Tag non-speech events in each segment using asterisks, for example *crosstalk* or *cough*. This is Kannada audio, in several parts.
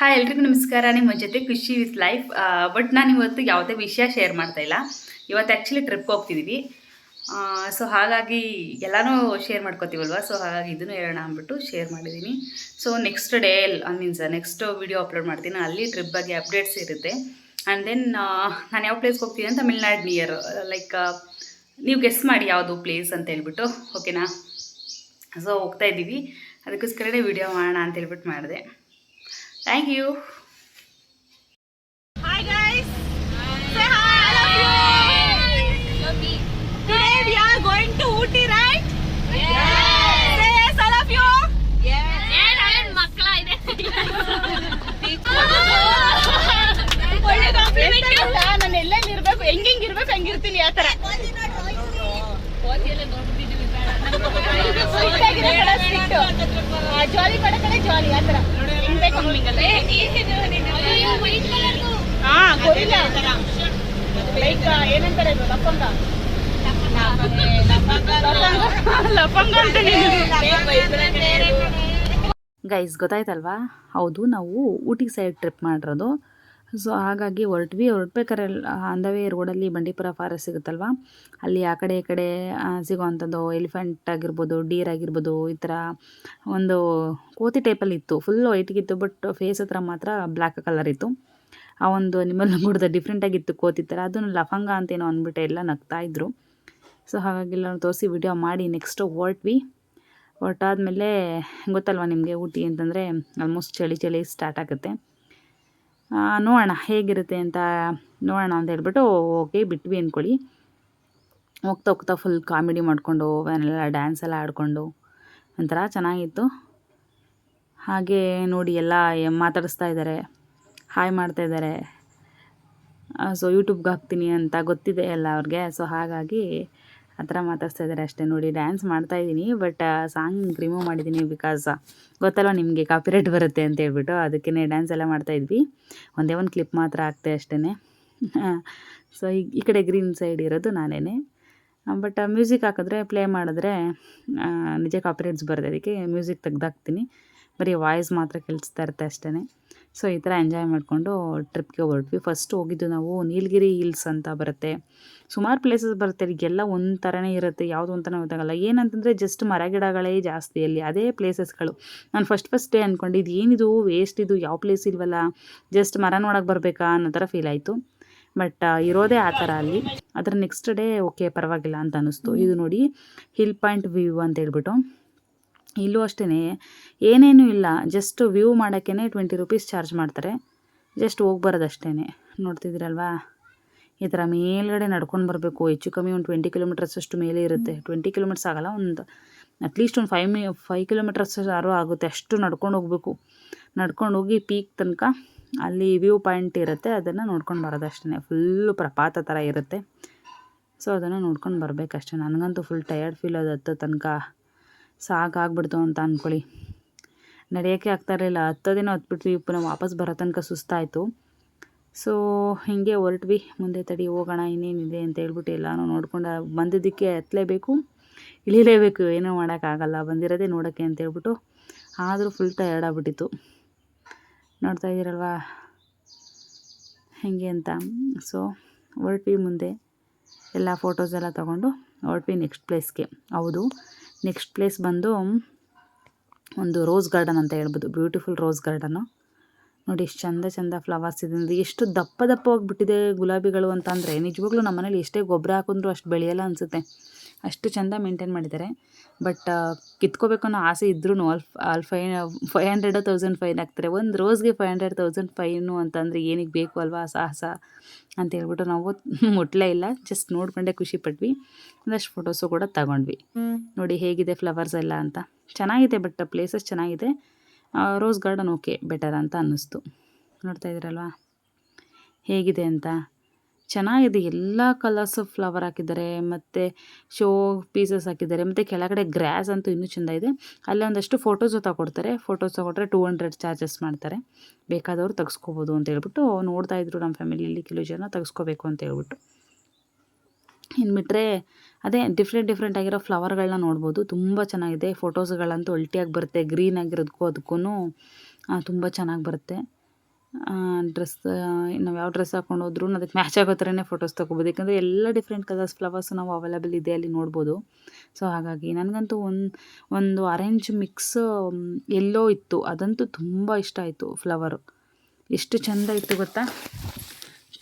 ಹಾಯ್, ಎಲ್ರಿಗೂ ನಮಸ್ಕಾರ. ನಿಮ್ಮ ಜೊತೆ ಖುಷಿ ವಿತ್ ಲೈಫ್. ಬಟ್ ನಾನು ಇವತ್ತು ಯಾವುದೇ ವಿಷಯ ಶೇರ್ ಮಾಡ್ತಾ ಇಲ್ಲ. ಇವತ್ತು ಆ್ಯಕ್ಚುಲಿ ಟ್ರಿಪ್ಗೆ ಹೋಗ್ತಿದ್ದೀವಿ ಸೊ ಹಾಗಾಗಿ ಎಲ್ಲನೂ ಶೇರ್ ಮಾಡ್ಕೋತೀವಲ್ವ? ಸೊ ಹಾಗಾಗಿ ಇದನ್ನು ಹೇಳೋಣ ಅಂದ್ಬಿಟ್ಟು ಶೇರ್ ಮಾಡಿದ್ದೀನಿ so next day I means next video upload ಮಾಡ್ತೀನಿ. ಅಲ್ಲಿ ಟ್ರಿಪ್ ಬಗ್ಗೆ ಅಪ್ಡೇಟ್ಸ್ ಇರುತ್ತೆ. ಆ್ಯಂಡ್ ದೆನ್ ನಾನು ಯಾವ ಪ್ಲೇಸ್ಗೆ ಹೋಗ್ತೀನಿ ಅಂತ ತಮಿಳ್ನಾಡು ನಿಯರ್ ಲೈಕ್ ನೀವು ಗೆಸ್ ಮಾಡಿ ಯಾವುದು ಪ್ಲೇಸ್ ಅಂತ ಹೇಳ್ಬಿಟ್ಟು ಓಕೆನಾ ಸೊ ಹೋಗ್ತಾ ಇದ್ದೀವಿ. ಅದಕ್ಕೋಸ್ಕರನೇ ವಿಡಿಯೋ ಮಾಡೋಣ ಅಂತ ಹೇಳ್ಬಿಟ್ಟು ಮಾಡಿದೆ. Thank you. ಗೈಸ್ ಗೊತ್ತಾಯ್ತಲ್ವಾ? ಹೌದು, ನಾವು ಊಟಿ ಸೈಡ್ ಟ್ರಿಪ್ ಮಾಡಿರೋದು. ಸೊ ಹಾಗಾಗಿ ಹೊರಟ್ವಿ. ಹೊರಟ್ಬೇಕಾರೆ ಅಂದವೇ ರೋಡಲ್ಲಿ ಬಂಡೀಪುರ ಫಾರೆಸ್ಟ್ ಸಿಗುತ್ತಲ್ವ? ಅಲ್ಲಿ ಆ ಕಡೆ ಈ ಕಡೆ ಸಿಗೋವಂಥದ್ದು ಎಲಿಫೆಂಟ್ ಆಗಿರ್ಬೋದು ಡೀರ್ ಆಗಿರ್ಬೋದು, ಈ ಥರ ಒಂದು ಕೋತಿ ಟೈಪಲ್ಲಿ ಇತ್ತು. ಫುಲ್ ವೈಟ್ಗಿತ್ತು ಬಟ್ ಫೇಸ್ ಹತ್ರ ಮಾತ್ರ ಬ್ಲ್ಯಾಕ್ ಕಲರ್ ಇತ್ತು. ಆ ಒಂದು ಅನಿಮಲ್ ಗುಡ್ದ ಡಿಫ್ರೆಂಟಾಗಿತ್ತು ಕೋತಿ ಥರ ಅದನ್ನು ಲಫಂಗ ಅಂತೇನೋ ಅಂದ್ಬಿಟ್ಟು ಎಲ್ಲ ನಗ್ತಾ ಇದ್ರು. ಸೊ ಹಾಗಾಗಿ ಎಲ್ಲ ತೋರಿಸಿ ವಿಡಿಯೋ ಮಾಡಿ. ನೆಕ್ಸ್ಟು ಹೊರಟ್ವಿ ಹೊರಟಾದ್ಮೇಲೆ ಗೊತ್ತಲ್ವ ನಿಮಗೆ ಊಟಿ ಅಂತಂದರೆ ಆಲ್ಮೋಸ್ಟ್ ಚಳಿ ಚಳಿ ಸ್ಟಾರ್ಟ್ ಆಗುತ್ತೆ. ನೋಡೋಣ ಹೇಗಿರುತ್ತೆ ಅಂತ ನೋಡೋಣ ಅಂತ ಹೇಳ್ಬಿಟ್ಟು ಓಕೆ ಬಿಟ್ವಿ ಅಂದ್ಕೊಳ್ಳಿ ಹೋಗ್ತಾ ಹೋಗ್ತಾ ಫುಲ್ ಕಾಮಿಡಿ ಮಾಡಿಕೊಂಡು, ಅವನ್ನೆಲ್ಲ ಡ್ಯಾನ್ಸ್ ಎಲ್ಲ ಆಡಿಕೊಂಡು ಒಂಥರ ಚೆನ್ನಾಗಿತ್ತು. ಹಾಗೆ ನೋಡಿ ಎಲ್ಲ ಮಾತಾಡಿಸ್ತಾ ಇದ್ದಾರೆ. ಹಾಯ್ ಮಾಡ್ತಾ ಇದ್ದಾರೆ. ಸೊ ಯೂಟ್ಯೂಬ್ಗೆ ಹಾಕ್ತೀನಿ ಅಂತ ಗೊತ್ತಿದೆ ಎಲ್ಲ ಅವ್ರಿಗೆ. ಸೊ ಹಾಗಾಗಿ ಆ ಥರ ಮಾತಾಡ್ತಾ ಇದ್ದಾರೆ ಅಷ್ಟೇ ನೋಡಿ ಡ್ಯಾನ್ಸ್ ಮಾಡ್ತಾ ಇದ್ದೀನಿ ಬಟ್ ಸಾಂಗ್ ರಿಮೂವ್ ಮಾಡಿದ್ದೀನಿ ಬಿಕಾಸ್ ಗೊತ್ತಲ್ವ ನಿಮಗೆ ಕಾಪಿರೇಟ್ ಬರುತ್ತೆ ಅಂತ ಹೇಳ್ಬಿಟ್ಟು ಅದಕ್ಕೇ ಡ್ಯಾನ್ಸ್ ಎಲ್ಲ ಮಾಡ್ತಾ ಇದ್ವಿ. ಒಂದೇ ಒಂದು ಕ್ಲಿಪ್ ಮಾತ್ರ ಹಾಕ್ತೆ ಅಷ್ಟೇ ಸೊ *laughs* ಈ ಈ ಕಡೆ ಗ್ರೀನ್ ಸೈಡ್ ಇರೋದು ನಾನೇ ಬಟ್ ಮ್ಯೂಸಿಕ್ ಹಾಕಿದ್ರೆ ಪ್ಲೇ ಮಾಡಿದ್ರೆ ನಿಜ ಕಾಪಿರೇಟ್ಸ್ ಬರುತ್ತೆ ಅದಕ್ಕೆ ಮ್ಯೂಸಿಕ್ ತೆಗ್ದಾಕ್ತೀನಿ ಬರೀ ವಾಯ್ಸ್ ಮಾತ್ರ ಕೇಳಿಸ್ತಾ ಇರುತ್ತೆ ಅಷ್ಟೇ ಸೊ, ಈ ಥರ ಎಂಜಾಯ್ ಮಾಡಿಕೊಂಡು ಟ್ರಿಪ್ಗೆ ಹೊರಟ್ವಿ. ಫಸ್ಟ್ ಹೋಗಿದ್ದು ನಾವು ನೀಲಗಿರಿ ಹಿಲ್ಸ್ ಅಂತ ಬರುತ್ತೆ. ಸುಮಾರು ಪ್ಲೇಸಸ್ ಬರುತ್ತೆ. ಈಗೆಲ್ಲ ಒಂದು ಥರನೇ ಇರುತ್ತೆ. ಯಾವುದು ಅಂತಲೇ ಗೊತ್ತಾಗಲ್ಲ. ಏನಂತಂದರೆ ಜಸ್ಟ್ ಮರ ಗಿಡಗಳೇ ಜಾಸ್ತಿ ಅಲ್ಲಿ. ಅದೇ ಪ್ಲೇಸಸ್ಗಳು ನಾನು ಫಸ್ಟ್ ಫಸ್ಟ್ ಡೇ ಅಂದ್ಕೊಂಡಿದ್ದು ಏನಿದು? ವೇಸ್ಟ್ ಇದು? ಯಾವ ಪ್ಲೇಸ್ ಇಲ್ವಲ್ಲ? ಜಸ್ಟ್ ಮರ ನೋಡೋಕೆ ಬರಬೇಕಾ? ಅನ್ನೋ ಥರ ಫೀಲ್ ಆಯಿತು. ಬಟ್ ಇರೋದೇ ಆ ಥರ ಅಲ್ಲಿ. ಅದರ ನೆಕ್ಸ್ಟ್ ಡೇ ಓಕೆ ಪರವಾಗಿಲ್ಲ ಅಂತ ಅನ್ನಿಸ್ತು ಇದು ನೋಡಿ ಹಿಲ್ ಪಾಯಿಂಟ್ ವ್ಯೂ ಅಂತ ಹೇಳ್ಬಿಟ್ಟು. ಇಲ್ಲೂ ಅಷ್ಟೇ ಏನೇನೂ ಇಲ್ಲ. ಜಸ್ಟ್ ವ್ಯೂ ಮಾಡೋಕ್ಕೇ ಟ್ವೆಂಟಿ ರುಪೀಸ್ ಚಾರ್ಜ್ ಮಾಡ್ತಾರೆ. ಜಸ್ಟ್ ಹೋಗಿ ಬರೋದಷ್ಟೇ ನೋಡ್ತಿದ್ದೀರಲ್ವಾ? ಈ ಥರ ಮೇಲ್ಗಡೆ ನಡ್ಕೊಂಡು ಬರಬೇಕು. ಹೆಚ್ಚು ಕಮ್ಮಿ ಒಂದು ಟ್ವೆಂಟಿ ಕಿಲೋಮೀಟರ್ಸ್ ಅಷ್ಟು ಮೇಲೆ ಇರುತ್ತೆ. ಟ್ವೆಂಟಿ ಕಿಲೋಮೀಟರ್ಸ್ ಆಗಲ್ಲ ಒಂದು ಅಟ್ಲೀಸ್ಟ್ ಒಂದು ಫೈವ್ ಮಿ ಫೈವ್ ಕಿಲೋಮೀಟರ್ಸ್ ಯಾರು ಆಗುತ್ತೆ. ಅಷ್ಟು ನಡ್ಕೊಂಡು ಹೋಗಬೇಕು. ನಡ್ಕೊಂಡು ಹೋಗಿ ಪೀಕ್ ತನಕ ಅಲ್ಲಿ ವ್ಯೂ ಪಾಯಿಂಟ್ ಇರುತ್ತೆ. ಅದನ್ನು ನೋಡ್ಕೊಂಡು ಬರೋದಷ್ಟೇ ಫುಲ್ಲು ಪ್ರಪಾತ ಥರ ಇರುತ್ತೆ. ಸೊ ಅದನ್ನು ನೋಡ್ಕೊಂಡು ಬರಬೇಕಷ್ಟೇ. ನನಗಂತೂ ಫುಲ್ ಟಯರ್ಡ್ ಫೀಲ್ ಅದು ಹತ್ತೋ ತನಕ. ಸಾಕಾಗ್ಬಿಡ್ತು ಅಂತ ಅಂದ್ಕೊಳ್ಳಿ ನಡೆಯೋಕ್ಕೆ ಆಗ್ತಾ ಇರಲಿಲ್ಲ. ಹತ್ತೋದೇನೋ ಹತ್ಬಿಟ್ವಿ, ಪುನಃ ವಾಪಸ್ ಬರೋ ತನಕ ಸುಸ್ತಾಯಿತು. ಸೊ ಹೀಗೆ ಹೊರಟ್ವಿ. ಮುಂದೆ ತಡಿ, ಹೋಗೋಣ ಇನ್ನೇನಿದೆ ಅಂತ ಹೇಳ್ಬಿಟ್ಟು ಎಲ್ಲನೂ ನೋಡ್ಕೊಂಡು ಬಂದಿದ್ದಕ್ಕೆ ಹತ್ತಲೇಬೇಕು ಇಳಿಲೇಬೇಕು. ಏನೂ ಮಾಡೋಕ್ಕಾಗಲ್ಲ. ಬಂದಿರೋದೇ ನೋಡೋಕ್ಕೆ ಅಂತ ಹೇಳ್ಬಿಟ್ಟು ಆದರೂ ಫುಲ್ ಟಯರ್ಡ್ ಆಗ್ಬಿಟ್ಟಿತ್ತು. ನೋಡ್ತಾ ಇದ್ದೀರಲ್ವಾ? ಹೇಗೆ ಅಂತ? ಸೊ ಹೊರಟ್ವಿ ಮುಂದೆ. ಎಲ್ಲ ಫೋಟೋಸ್ ಎಲ್ಲ ತೊಗೊಂಡು ಹೊರಟ್ವಿ ನೆಕ್ಸ್ಟ್ ಪ್ಲೇಸ್ಗೆ ಹೌದು. ನೆಕ್ಸ್ಟ್ ಪ್ಲೇಸ್ ಬಂದು ಒಂದು ರೋಸ್ ಗಾರ್ಡನ್ ಅಂತ ಹೇಳ್ಬೋದು. Beautiful rose garden. ನೋಡಿ ಎಷ್ಟು ಚಂದ ಚಂದ ಫ್ಲವರ್ಸ್ ಇದೆ. ಎಷ್ಟು ದಪ್ಪ ದಪ್ಪ ಬಿಟ್ಟಿದೆ ಗುಲಾಬಿಗಳು ಅಂತ ಅಂದರೆ ನಿಜವಾಗ್ಲೂ ನಮ್ಮ ಮನೇಲಿ ಎಷ್ಟೇ ಗೊಬ್ಬರ ಹಾಕಿದ್ರು ಅಷ್ಟು ಬೆಳೆಯಲ್ಲ ಅನಿಸುತ್ತೆ. ಅಷ್ಟು ಚಂದ ಮೇಂಟೈನ್ ಮಾಡಿದ್ದಾರೆ. ಬಟ್ ಕಿತ್ಕೋಬೇಕು ಅನ್ನೋ ಆಸೆ ಇದ್ರೂ ಅಲ್ಲಿ ಅಲ್ಲಿ ಫೈ ಫೈವ್ ಹಂಡ್ರೆಡ್ ತೌಸಂಡ್ ಫೈನ್ ಹಾಕ್ತಾರೆ ಒಂದು ರೋಸ್ಗೆ ಫೈವ್ ಹಂಡ್ರೆಡ್ ತೌಸಂಡ್ ಫೈನು ಅಂತಂದರೆ ಏನಕ್ಕೆ ಬೇಕು ಅಲ್ವಾ ಸಾಹಸ ಅಂತ ಹೇಳ್ಬಿಟ್ಟು ನಾವು ಮುಟ್ಲೇ ಇಲ್ಲ. ಜಸ್ಟ್ ನೋಡ್ಕೊಂಡೆ ಖುಷಿ ಪಟ್ವಿ. ಒಂದಷ್ಟು ಫೋಟೋಸು ಕೂಡ ತಗೊಂಡ್ವಿ. ನೋಡಿ ಹೇಗಿದೆ ಫ್ಲವರ್ಸ್ ಎಲ್ಲ ಅಂತ. ಚೆನ್ನಾಗಿದೆ ಬಟ್ ಪ್ಲೇಸಸ್ ಚೆನ್ನಾಗಿದೆ. ರೋಸ್ ಗಾರ್ಡನ್ ಓಕೆ ಬೆಟರ್ ಅಂತ ಅನ್ನಿಸ್ತು. ನೋಡ್ತಾ ಇದ್ದೀರಲ್ವಾ? ಹೇಗಿದೆ ಅಂತ? ಚೆನ್ನಾಗಿದೆ. ಎಲ್ಲ ಕಲರ್ಸ್ ಫ್ಲವರ್ ಹಾಕಿದ್ದಾರೆ, ಮತ್ತು ಶೋ ಪೀಸಸ್ ಹಾಕಿದ್ದಾರೆ, ಮತ್ತು ಕೆಳಗಡೆ ಗ್ರ್ಯಾಸ್ ಅಂತೂ ಇನ್ನೂ ಚೆಂದ ಇದೆ. ಅಲ್ಲಿ ಒಂದಷ್ಟು ಫೋಟೋಸು ತಗೊಡ್ತಾರೆ ಫೋಟೋಸ್ ತಗೊಟ್ರೆ ಟೂ ಹಂಡ್ರೆಡ್ ಚಾರ್ಜಸ್ ಮಾಡ್ತಾರೆ. ಬೇಕಾದವರು ತೆಗೆಸ್ಕೋಬೋದು ಅಂತ ಹೇಳ್ಬಿಟ್ಟು, ನೋಡ್ತಾ ಇದ್ರು ನಮ್ಮ ಫ್ಯಾಮಿಲಿಯಲ್ಲಿ ಕೆಲವು ಜನ ತೆಗೆಸ್ಕೋಬೇಕು ಅಂತ ಹೇಳ್ಬಿಟ್ಟು. ಇನ್ನು ಬಿಟ್ಟರೆ ಅದೇ ಡಿಫ್ರೆಂಟ್ ಡಿಫ್ರೆಂಟ್ ಆಗಿರೋ ಫ್ಲವರ್ಗಳನ್ನ ನೋಡ್ಬೋದು. ತುಂಬ ಚೆನ್ನಾಗಿದೆ. ಫೋಟೋಸ್ಗಳಂತೂ ಅಲ್ಟಿಯಾಗಿ ಬರುತ್ತೆ. ಗ್ರೀನ್ ಆಗಿರೋದಕ್ಕೂ ಅದಕ್ಕೂ ತುಂಬ ಚೆನ್ನಾಗಿ ಬರುತ್ತೆ. ಡ್ರೆಸ್ ನಾವು ಯಾವ ಡ್ರೆಸ್ ಹಾಕೊಂಡು ಹೋದ್ರೂ ಅದಕ್ಕೆ ಮ್ಯಾಚ್ ಆಗೋ ಥರನೇ ಫೋಟೋಸ್ ತೊಗೋಬೋದು. ಯಾಕಂದರೆ ಎಲ್ಲ ಡಿಫ್ರೆಂಟ್ ಕಲರ್ಸ್ ಫ್ಲವರ್ಸ್ ನಾವು ಅವೈಲೇಬಲ್ ಇದೆ ಅಲ್ಲಿ ನೋಡ್ಬೋದು. ಸೊ ಹಾಗಾಗಿ ನನಗಂತೂ ಒಂದು ಒಂದು ಆರೆಂಜ್ ಮಿಕ್ಸ್ ಎಲ್ಲೋ ಇತ್ತು. ಅದಂತೂ ತುಂಬ ಇಷ್ಟ ಆಯಿತು ಫ್ಲವರು ಎಷ್ಟು ಚೆಂದ ಇತ್ತು ಗೊತ್ತಾ?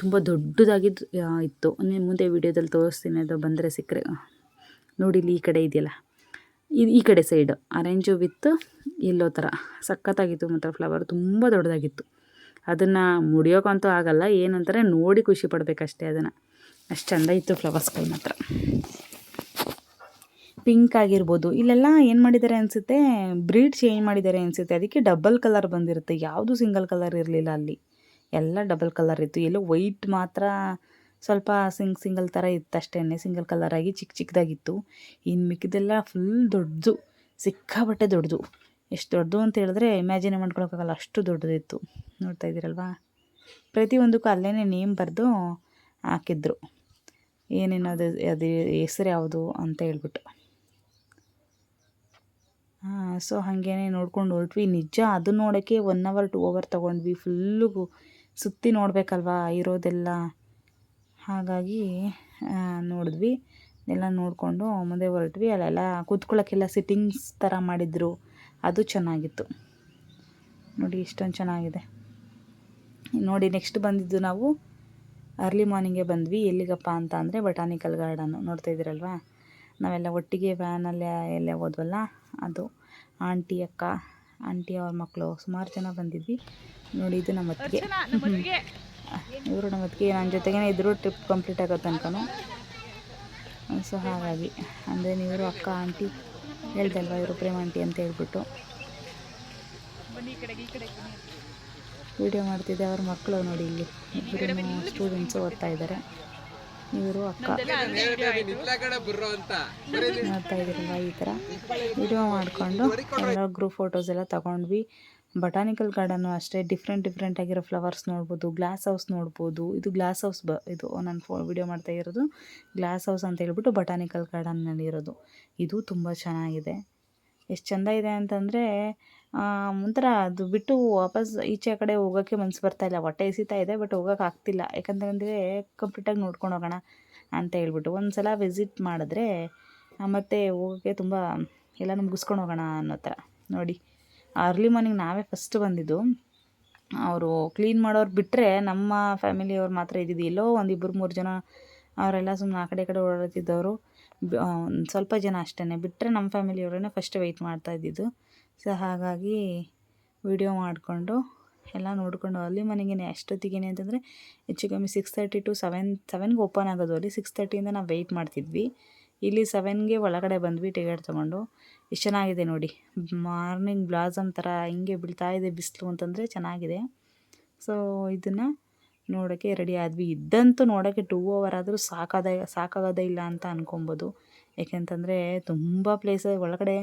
ತುಂಬ ದೊಡ್ಡದಾಗಿ ಇತ್ತು. ನೀವು ಮುಂದೆ ವಿಡಿಯೋದಲ್ಲಿ ತೋರಿಸ್ತೀನಿ, ಅದು ಬಂದರೆ ಸಿಕ್ಕರೆ. ನೋಡಿ ಇಲ್ಲಿ ಈ ಕಡೆ ಇದೆಯಲ್ಲ. ಇದು ಈ ಕಡೆ ಸೈಡ್ ಆರೆಂಜು ವಿತ್ ಎಲ್ಲೋ ಥರ ಸಖತ್ತಾಗಿತ್ತು ಮಾತ್ರ ಫ್ಲವರ್ ತುಂಬ ದೊಡ್ಡದಾಗಿತ್ತು. ಅದನ್ನು ಮುಡಿಯೋಕ್ಕಂತೂ ಆಗಲ್ಲ, ಏನಂತಾರೆ ನೋಡಿ ಖುಷಿ ಪಡಬೇಕಷ್ಟೇ ಅದನ್ನು. ಅಷ್ಟು ಚೆಂದ ಇತ್ತು ಫ್ಲವರ್ಸ್ಗಳು ಮಾತ್ರ. ಪಿಂಕ್ ಆಗಿರ್ಬೋದು, ಇಲ್ಲೆಲ್ಲ ಏನು ಮಾಡಿದ್ದಾರೆ ಅನಿಸುತ್ತೆ? ಬ್ರೀಡ್ ಚೇಂಜ್ ಮಾಡಿದ್ದಾರೆ ಅನಿಸುತ್ತೆ. ಅದಕ್ಕೆ ಡಬಲ್ ಕಲರ್ ಬಂದಿರುತ್ತೆ. ಯಾವುದು ಸಿಂಗಲ್ ಕಲರ್ ಇರಲಿಲ್ಲ ಅಲ್ಲಿ. ಎಲ್ಲ ಡಬಲ್ ಕಲರ್ ಇತ್ತು. ಎಲ್ಲೋ ವೈಟ್ ಮಾತ್ರ ಸ್ವಲ್ಪ ಸಿಂಗ್ ಸಿಂಗಲ್ ಥರ ಇತ್ತು ಅಷ್ಟೇ ಸಿಂಗಲ್ ಕಲರಾಗಿ ಚಿಕ್ಕ ಚಿಕ್ಕದಾಗಿತ್ತು ಇನ್ನು ಮಿಕ್ಕಿದೆಲ್ಲ ಫುಲ್ ದೊಡ್ಡದು ಸಿಕ್ಕಾಬಟ್ಟೆ ದೊಡ್ಡದು. ಎಷ್ಟು ದೊಡ್ಡದು ಅಂತ ಹೇಳಿದ್ರೆ ಇಮ್ಯಾಜಿನ್ ಮಾಡ್ಕೊಳಕ್ಕಾಗಲ್ಲ, ಅಷ್ಟು ದೊಡ್ಡದಿತ್ತು. ನೋಡ್ತಾ ಇದ್ದೀರಲ್ವಾ? ಪ್ರತಿಯೊಂದಕ್ಕೂ ಅಲ್ಲೇ ನೇಮ್ ಬರೆದು ಹಾಕಿದ್ರು. ಏನೇನು ಅದು ಅದು ಹೆಸರು ಯಾವುದು ಅಂತ ಹೇಳ್ಬಿಟ್ಟು. ಸೊ ಹಾಗೇನೆ ನೋಡ್ಕೊಂಡು ಹೊರಟ್ವಿ. ನಿಜ ಅದು ನೋಡೋಕ್ಕೆ ಒನ್ ಅವರ್ ಟು ಅವರ್ ತೊಗೊಂಡ್ವಿ. ಫುಲ್ಲು ಸುತ್ತಿ ನೋಡಬೇಕಲ್ವಾ ಇರೋದೆಲ್ಲ? ಹಾಗಾಗಿ ನೋಡಿದ್ವಿ. ಎಲ್ಲ ನೋಡಿಕೊಂಡು ಮುಂದೆ ಹೊರಟ್ವಿ. ಅಲ್ಲೆಲ್ಲ ಕೂತ್ಕೊಳ್ಳೋಕ್ಕೆಲ್ಲ ಸಿಟ್ಟಿಂಗ್ಸ್ ಥರ ಮಾಡಿದ್ರು. ಅದು ಚೆನ್ನಾಗಿತ್ತು. ನೋಡಿ ಇಷ್ಟೊಂದು ಚೆನ್ನಾಗಿದೆ. ನೋಡಿ ನೆಕ್ಸ್ಟ್ ಬಂದಿದ್ದು ನಾವು ಅರ್ಲಿ ಮಾರ್ನಿಂಗೇ ಬಂದ್ವಿ. ಎಲ್ಲಿಗಪ್ಪ ಅಂತ ಅಂದರೆ ಬಟಾನಿಕಲ್ ಗಾರ್ಡನ್ನು ನೋಡ್ತಾ ಇದ್ದೀರಲ್ವಾ? ನಾವೆಲ್ಲ ಒಟ್ಟಿಗೆ ವ್ಯಾನಲ್ಲೇ ಎಲ್ಲ ಹೋದ್ವಲ್ಲ ಅದು ಆಂಟಿ ಅಕ್ಕ ಆಂಟಿ ಅವ್ರ ಮಕ್ಕಳು ಸುಮಾರು ಜನ ಬಂದಿದ್ವಿ. ನೋಡಿ ಇದು ನಮ್ಮ ಅತ್ತಿಗೆ. ಇವರು ನಮ್ಮ ಅತ್ತಿಗೆ. ನನ್ನ ಜೊತೆಗೇ ಇದ್ದರು ಟ್ರಿಪ್ ಕಂಪ್ಲೀಟ್ ಆಗೋ ತನಕನೂ. ಸೊ ಹಾಗಾಗಿ ಅಂದರೆ ನೀವರು ಅಕ್ಕ ಆಂಟಿ ಹೇಳ್ದಲ್ವ ಇವರು ಪ್ರೇಮ ಆಂಟಿ ಅಂತ ಹೇಳ್ಬಿಟ್ಟು. ವಿಡಿಯೋ ಮಾಡ್ತಿದ್ದೆ ಅವ್ರ ಮಕ್ಕಳು ನೋಡಿ ಇಲ್ಲಿ. ಇಬ್ಬರು ಸ್ಟೂಡೆಂಟ್ಸು ಓದ್ತಾ ಇದ್ದಾರೆ ಇವರು ಅಕ್ಕ. ನೋಡ್ತಾ ಇದ್ದೀರಲ್ವ ಈ ಥರ ವಿಡಿಯೋ ಮಾಡಿಕೊಂಡು ಎಲ್ಲ ಗ್ರೂಪ್ ಫೋಟೋಸ್ ಎಲ್ಲ ತಗೊಂಡ್ವಿ. ಬಟಾನಿಕಲ್ ಗಾರ್ಡನ್ನು ಅಷ್ಟೇ ಡಿಫ್ರೆಂಟ್ ಡಿಫ್ರೆಂಟ್ ಆಗಿರೋ ಫ್ಲವರ್ಸ್ ನೋಡ್ಬೋದು ಗ್ಲಾಸ್ ಹೌಸ್ ನೋಡ್ಬೋದು. ಇದು ಗ್ಲಾಸ್ ಹೌಸ್ ಬ, ಇದು ನಾನು ಫೋ ವಿಡಿಯೋ ಮಾಡ್ತಾ ಇರೋದು ಗ್ಲಾಸ್ ಹೌಸ್ ಅಂತ ಹೇಳ್ಬಿಟ್ಟು ಬಟಾನಿಕಲ್ ಗಾರ್ಡನ್ನಲ್ಲಿ ಇರೋದು. ಇದು ತುಂಬ ಚೆನ್ನಾಗಿದೆ. ಎಷ್ಟು ಚೆಂದ ಇದೆ ಅಂತಂದರೆ ಒಂಥರ ಅದು ಬಿಟ್ಟು ವಾಪಸ್ ಈಚೆ ಕಡೆ ಹೋಗೋಕ್ಕೆ ಮನ್ಸು ಬರ್ತಾ ಇಲ್ಲ. ಹೊಟ್ಟೆ ಎಸಿತಾ ಇದೆ ಬಟ್ ಹೋಗೋಕೆ ಆಗ್ತಿಲ್ಲ. ಯಾಕಂತಂದರೆ ಕಂಪ್ಲೀಟಾಗಿ ನೋಡ್ಕೊಂಡು ಹೋಗೋಣ ಅಂತ ಹೇಳ್ಬಿಟ್ಟು ಒಂದು ಸಲ ವಿಸಿಟ್ ಮಾಡಿದ್ರೆ ಮತ್ತೆ ಹೋಗೋಕ್ಕೆ ತುಂಬ ಎಲ್ಲ ಮುಗಿಸ್ಕೊಂಡು ಹೋಗೋಣ ಅನ್ನೋ ಥರ. ನೋಡಿ. ಅರ್ಲಿ ಮಾರ್ನಿಂಗ್ ನಾವೇ ಫಸ್ಟ್ ಬಂದಿದ್ದು. ಅವರು ಕ್ಲೀನ್ ಮಾಡೋರು ಬಿಟ್ಟರೆ ನಮ್ಮ ಫ್ಯಾಮಿಲಿಯವ್ರು ಮಾತ್ರ ಇದ್ದಿದ್ದು. ಎಲ್ಲೋ ಒಂದು ಇಬ್ಬರು ಮೂರು ಜನ ಅವರೆಲ್ಲ ಸುಮ್ಮನೆ ಆ ಕಡೆ ಈ ಕಡೆ ಓಡಾಡ್ತಿದ್ದವರು. ಸ್ವಲ್ಪ ಜನ ಅಷ್ಟೇ ಬಿಟ್ಟರೆ ನಮ್ಮ ಫ್ಯಾಮಿಲಿಯವರೇ ಫಸ್ಟ್ ವೆಯ್ಟ್ ಮಾಡ್ತಾ ಇದ್ದಿದ್ದು. ಸೊ ಹಾಗಾಗಿ ವಿಡಿಯೋ ಮಾಡಿಕೊಂಡು ಎಲ್ಲ ನೋಡಿಕೊಂಡು ಅಲ್ಲಿ ಮನೆಗೇನೆ ಅಷ್ಟೊತ್ತಿಗೇನೆ ಅಂತಂದರೆ ಹೆಚ್ಚು ಕಮ್ಮಿ ಸಿಕ್ಸ್ ತರ್ಟಿ ಟು ಸೆವೆನ್ ಸೆವೆನ್ಗೆ ಓಪನ್ ಆಗೋದು ಅಲ್ಲಿ. ಸಿಕ್ಸ್ ತರ್ಟಿಯಿಂದ ನಾವು ವೆಯ್ಟ್ ಮಾಡ್ತಿದ್ವಿ. ಇಲ್ಲಿ ಸೆವೆನ್ಗೆ ಒಳಗಡೆ ಬಂದ್ವಿ ಟಿಕೆಟ್ ತೊಗೊಂಡು ಎಷ್ಟು ಚೆನ್ನಾಗಿದೆ ನೋಡಿ. ಮಾರ್ನಿಂಗ್ ಬ್ಲಾಸಮ್ ಥರ ಹಿಂಗೆ ಬೀಳ್ತಾ ಇದೆ ಬಿಸಿಲು ಅಂತಂದರೆ ಚೆನ್ನಾಗಿದೆ. ಸೊ ಇದನ್ನು ನೋಡೋಕ್ಕೆ ರೆಡಿ ಆದ್ವಿ. ಇದ್ದಂತೂ ನೋಡೋಕ್ಕೆ ಟೂ ಅವರ್ ಆದರೂ ಸಾಕಾದ, ಸಾಕಾಗೋದೇ ಇಲ್ಲ ಅಂತ ಅನ್ಕೊಬೋದು. ಯಾಕೆಂತಂದರೆ ತುಂಬ ಪ್ಲೇಸ್ ಒಳಗಡೆ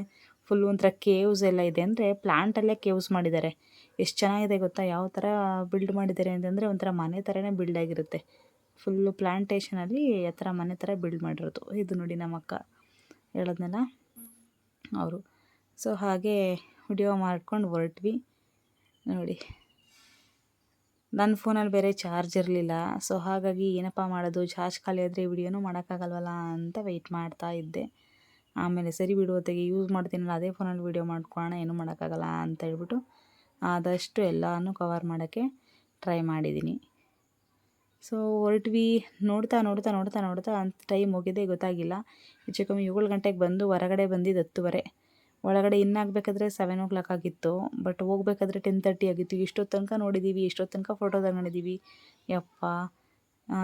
ಫುಲ್ ಒಂಥರ ಕೇವ್ಸ್ ಎಲ್ಲ ಇದೆ ಅಂದರೆ ಪ್ಲ್ಯಾಂಟಲ್ಲೇ ಕೇವ್ಸ್ ಮಾಡಿದ್ದಾರೆ. ಎಷ್ಟು ಚೆನ್ನಾಗಿದೆ ಗೊತ್ತಾ? ಯಾವ ಥರ ಬಿಲ್ಡ್ ಮಾಡಿದ್ದಾರೆ ಅಂತಂದರೆ ಒಂಥರ ಮನೆ ಥರನೇ ಬಿಲ್ಡ್ ಆಗಿರುತ್ತೆ. ಫುಲ್ಲು ಪ್ಲ್ಯಾಂಟೇಷನಲ್ಲಿ ಆ ಥರ ಮನೆ ಥರ ಬಿಲ್ಡ್ ಮಾಡಿರೋದು. ಇದು ನೋಡಿ ನಮ್ಮ ಅಕ್ಕ ಹೇಳಿದ್ನಲ್ಲ ಅವರು. ಸೊ ಹಾಗೆ ವಿಡಿಯೋ ಮಾಡ್ಕೊಂಡು ಹೊರಟ್ವಿ. ನೋಡಿ, ನನ್ನ ಫೋನಲ್ಲಿ ಬೇರೆ ಚಾರ್ಜ್ ಇರಲಿಲ್ಲ. ಸೊ ಹಾಗಾಗಿ ಏನಪ್ಪ ಮಾಡೋದು, ಚಾರ್ಜ್ ಖಾಲಿ ಆದರೆ ವಿಡಿಯೋನೂ ಮಾಡೋಕ್ಕಾಗಲ್ವಲ್ಲ ಅಂತ ವೆಯ್ಟ್ ಮಾಡ್ತಾ ಇದ್ದೆ. ಆಮೇಲೆ ಸರಿ ಬಿಡು ಯೂಸ್ ಮಾಡ್ತೀನಲ್ಲ, ಅದೇ ಫೋನಲ್ಲಿ ವಿಡಿಯೋ ಮಾಡ್ಕೊಳ್ಳೋಣ, ಏನೂ ಮಾಡೋಕ್ಕಾಗಲ್ಲ ಅಂತ ಹೇಳ್ಬಿಟ್ಟು ಆದಷ್ಟು ಎಲ್ಲನೂ ಕವರ್ ಮಾಡೋಕ್ಕೆ ಟ್ರೈ ಮಾಡಿದ್ದೀನಿ. ಸೊ ಹೊರಟ್ವಿ, ನೋಡ್ತಾ ನೋಡ್ತಾ ನೋಡ್ತಾ ನೋಡ್ತಾ ಅಂತ ಟೈಮ್ ಹೋಗಿದ್ದೇ ಗೊತ್ತಾಗಿಲ್ಲ. ಹೆಚ್ಚು ಕಮ್ಮಿ ಏಳು ಗಂಟೆಗೆ ಬಂದು ಹೊರಗಡೆ ಬಂದಿದ್ದು ಹತ್ತುವರೆ. ಒಳಗಡೆ ಇನ್ನಾಗಬೇಕಾದ್ರೆ ಸೆವೆನ್ ಓ ಕ್ಲಾಕ್ ಆಗಿತ್ತು. ಬಟ್ ಹೋಗ್ಬೇಕಾದ್ರೆ ಟೆನ್ ತರ್ಟಿ ಆಗಿತ್ತು. ಇಷ್ಟೊತ್ತು ತನಕ ನೋಡಿದ್ದೀವಿ ಇಷ್ಟೊತ್ತು ತನಕ ಫೋಟೋ ತಗೊಂಡಿದ್ದೀವಿ ಯಪ್ಪ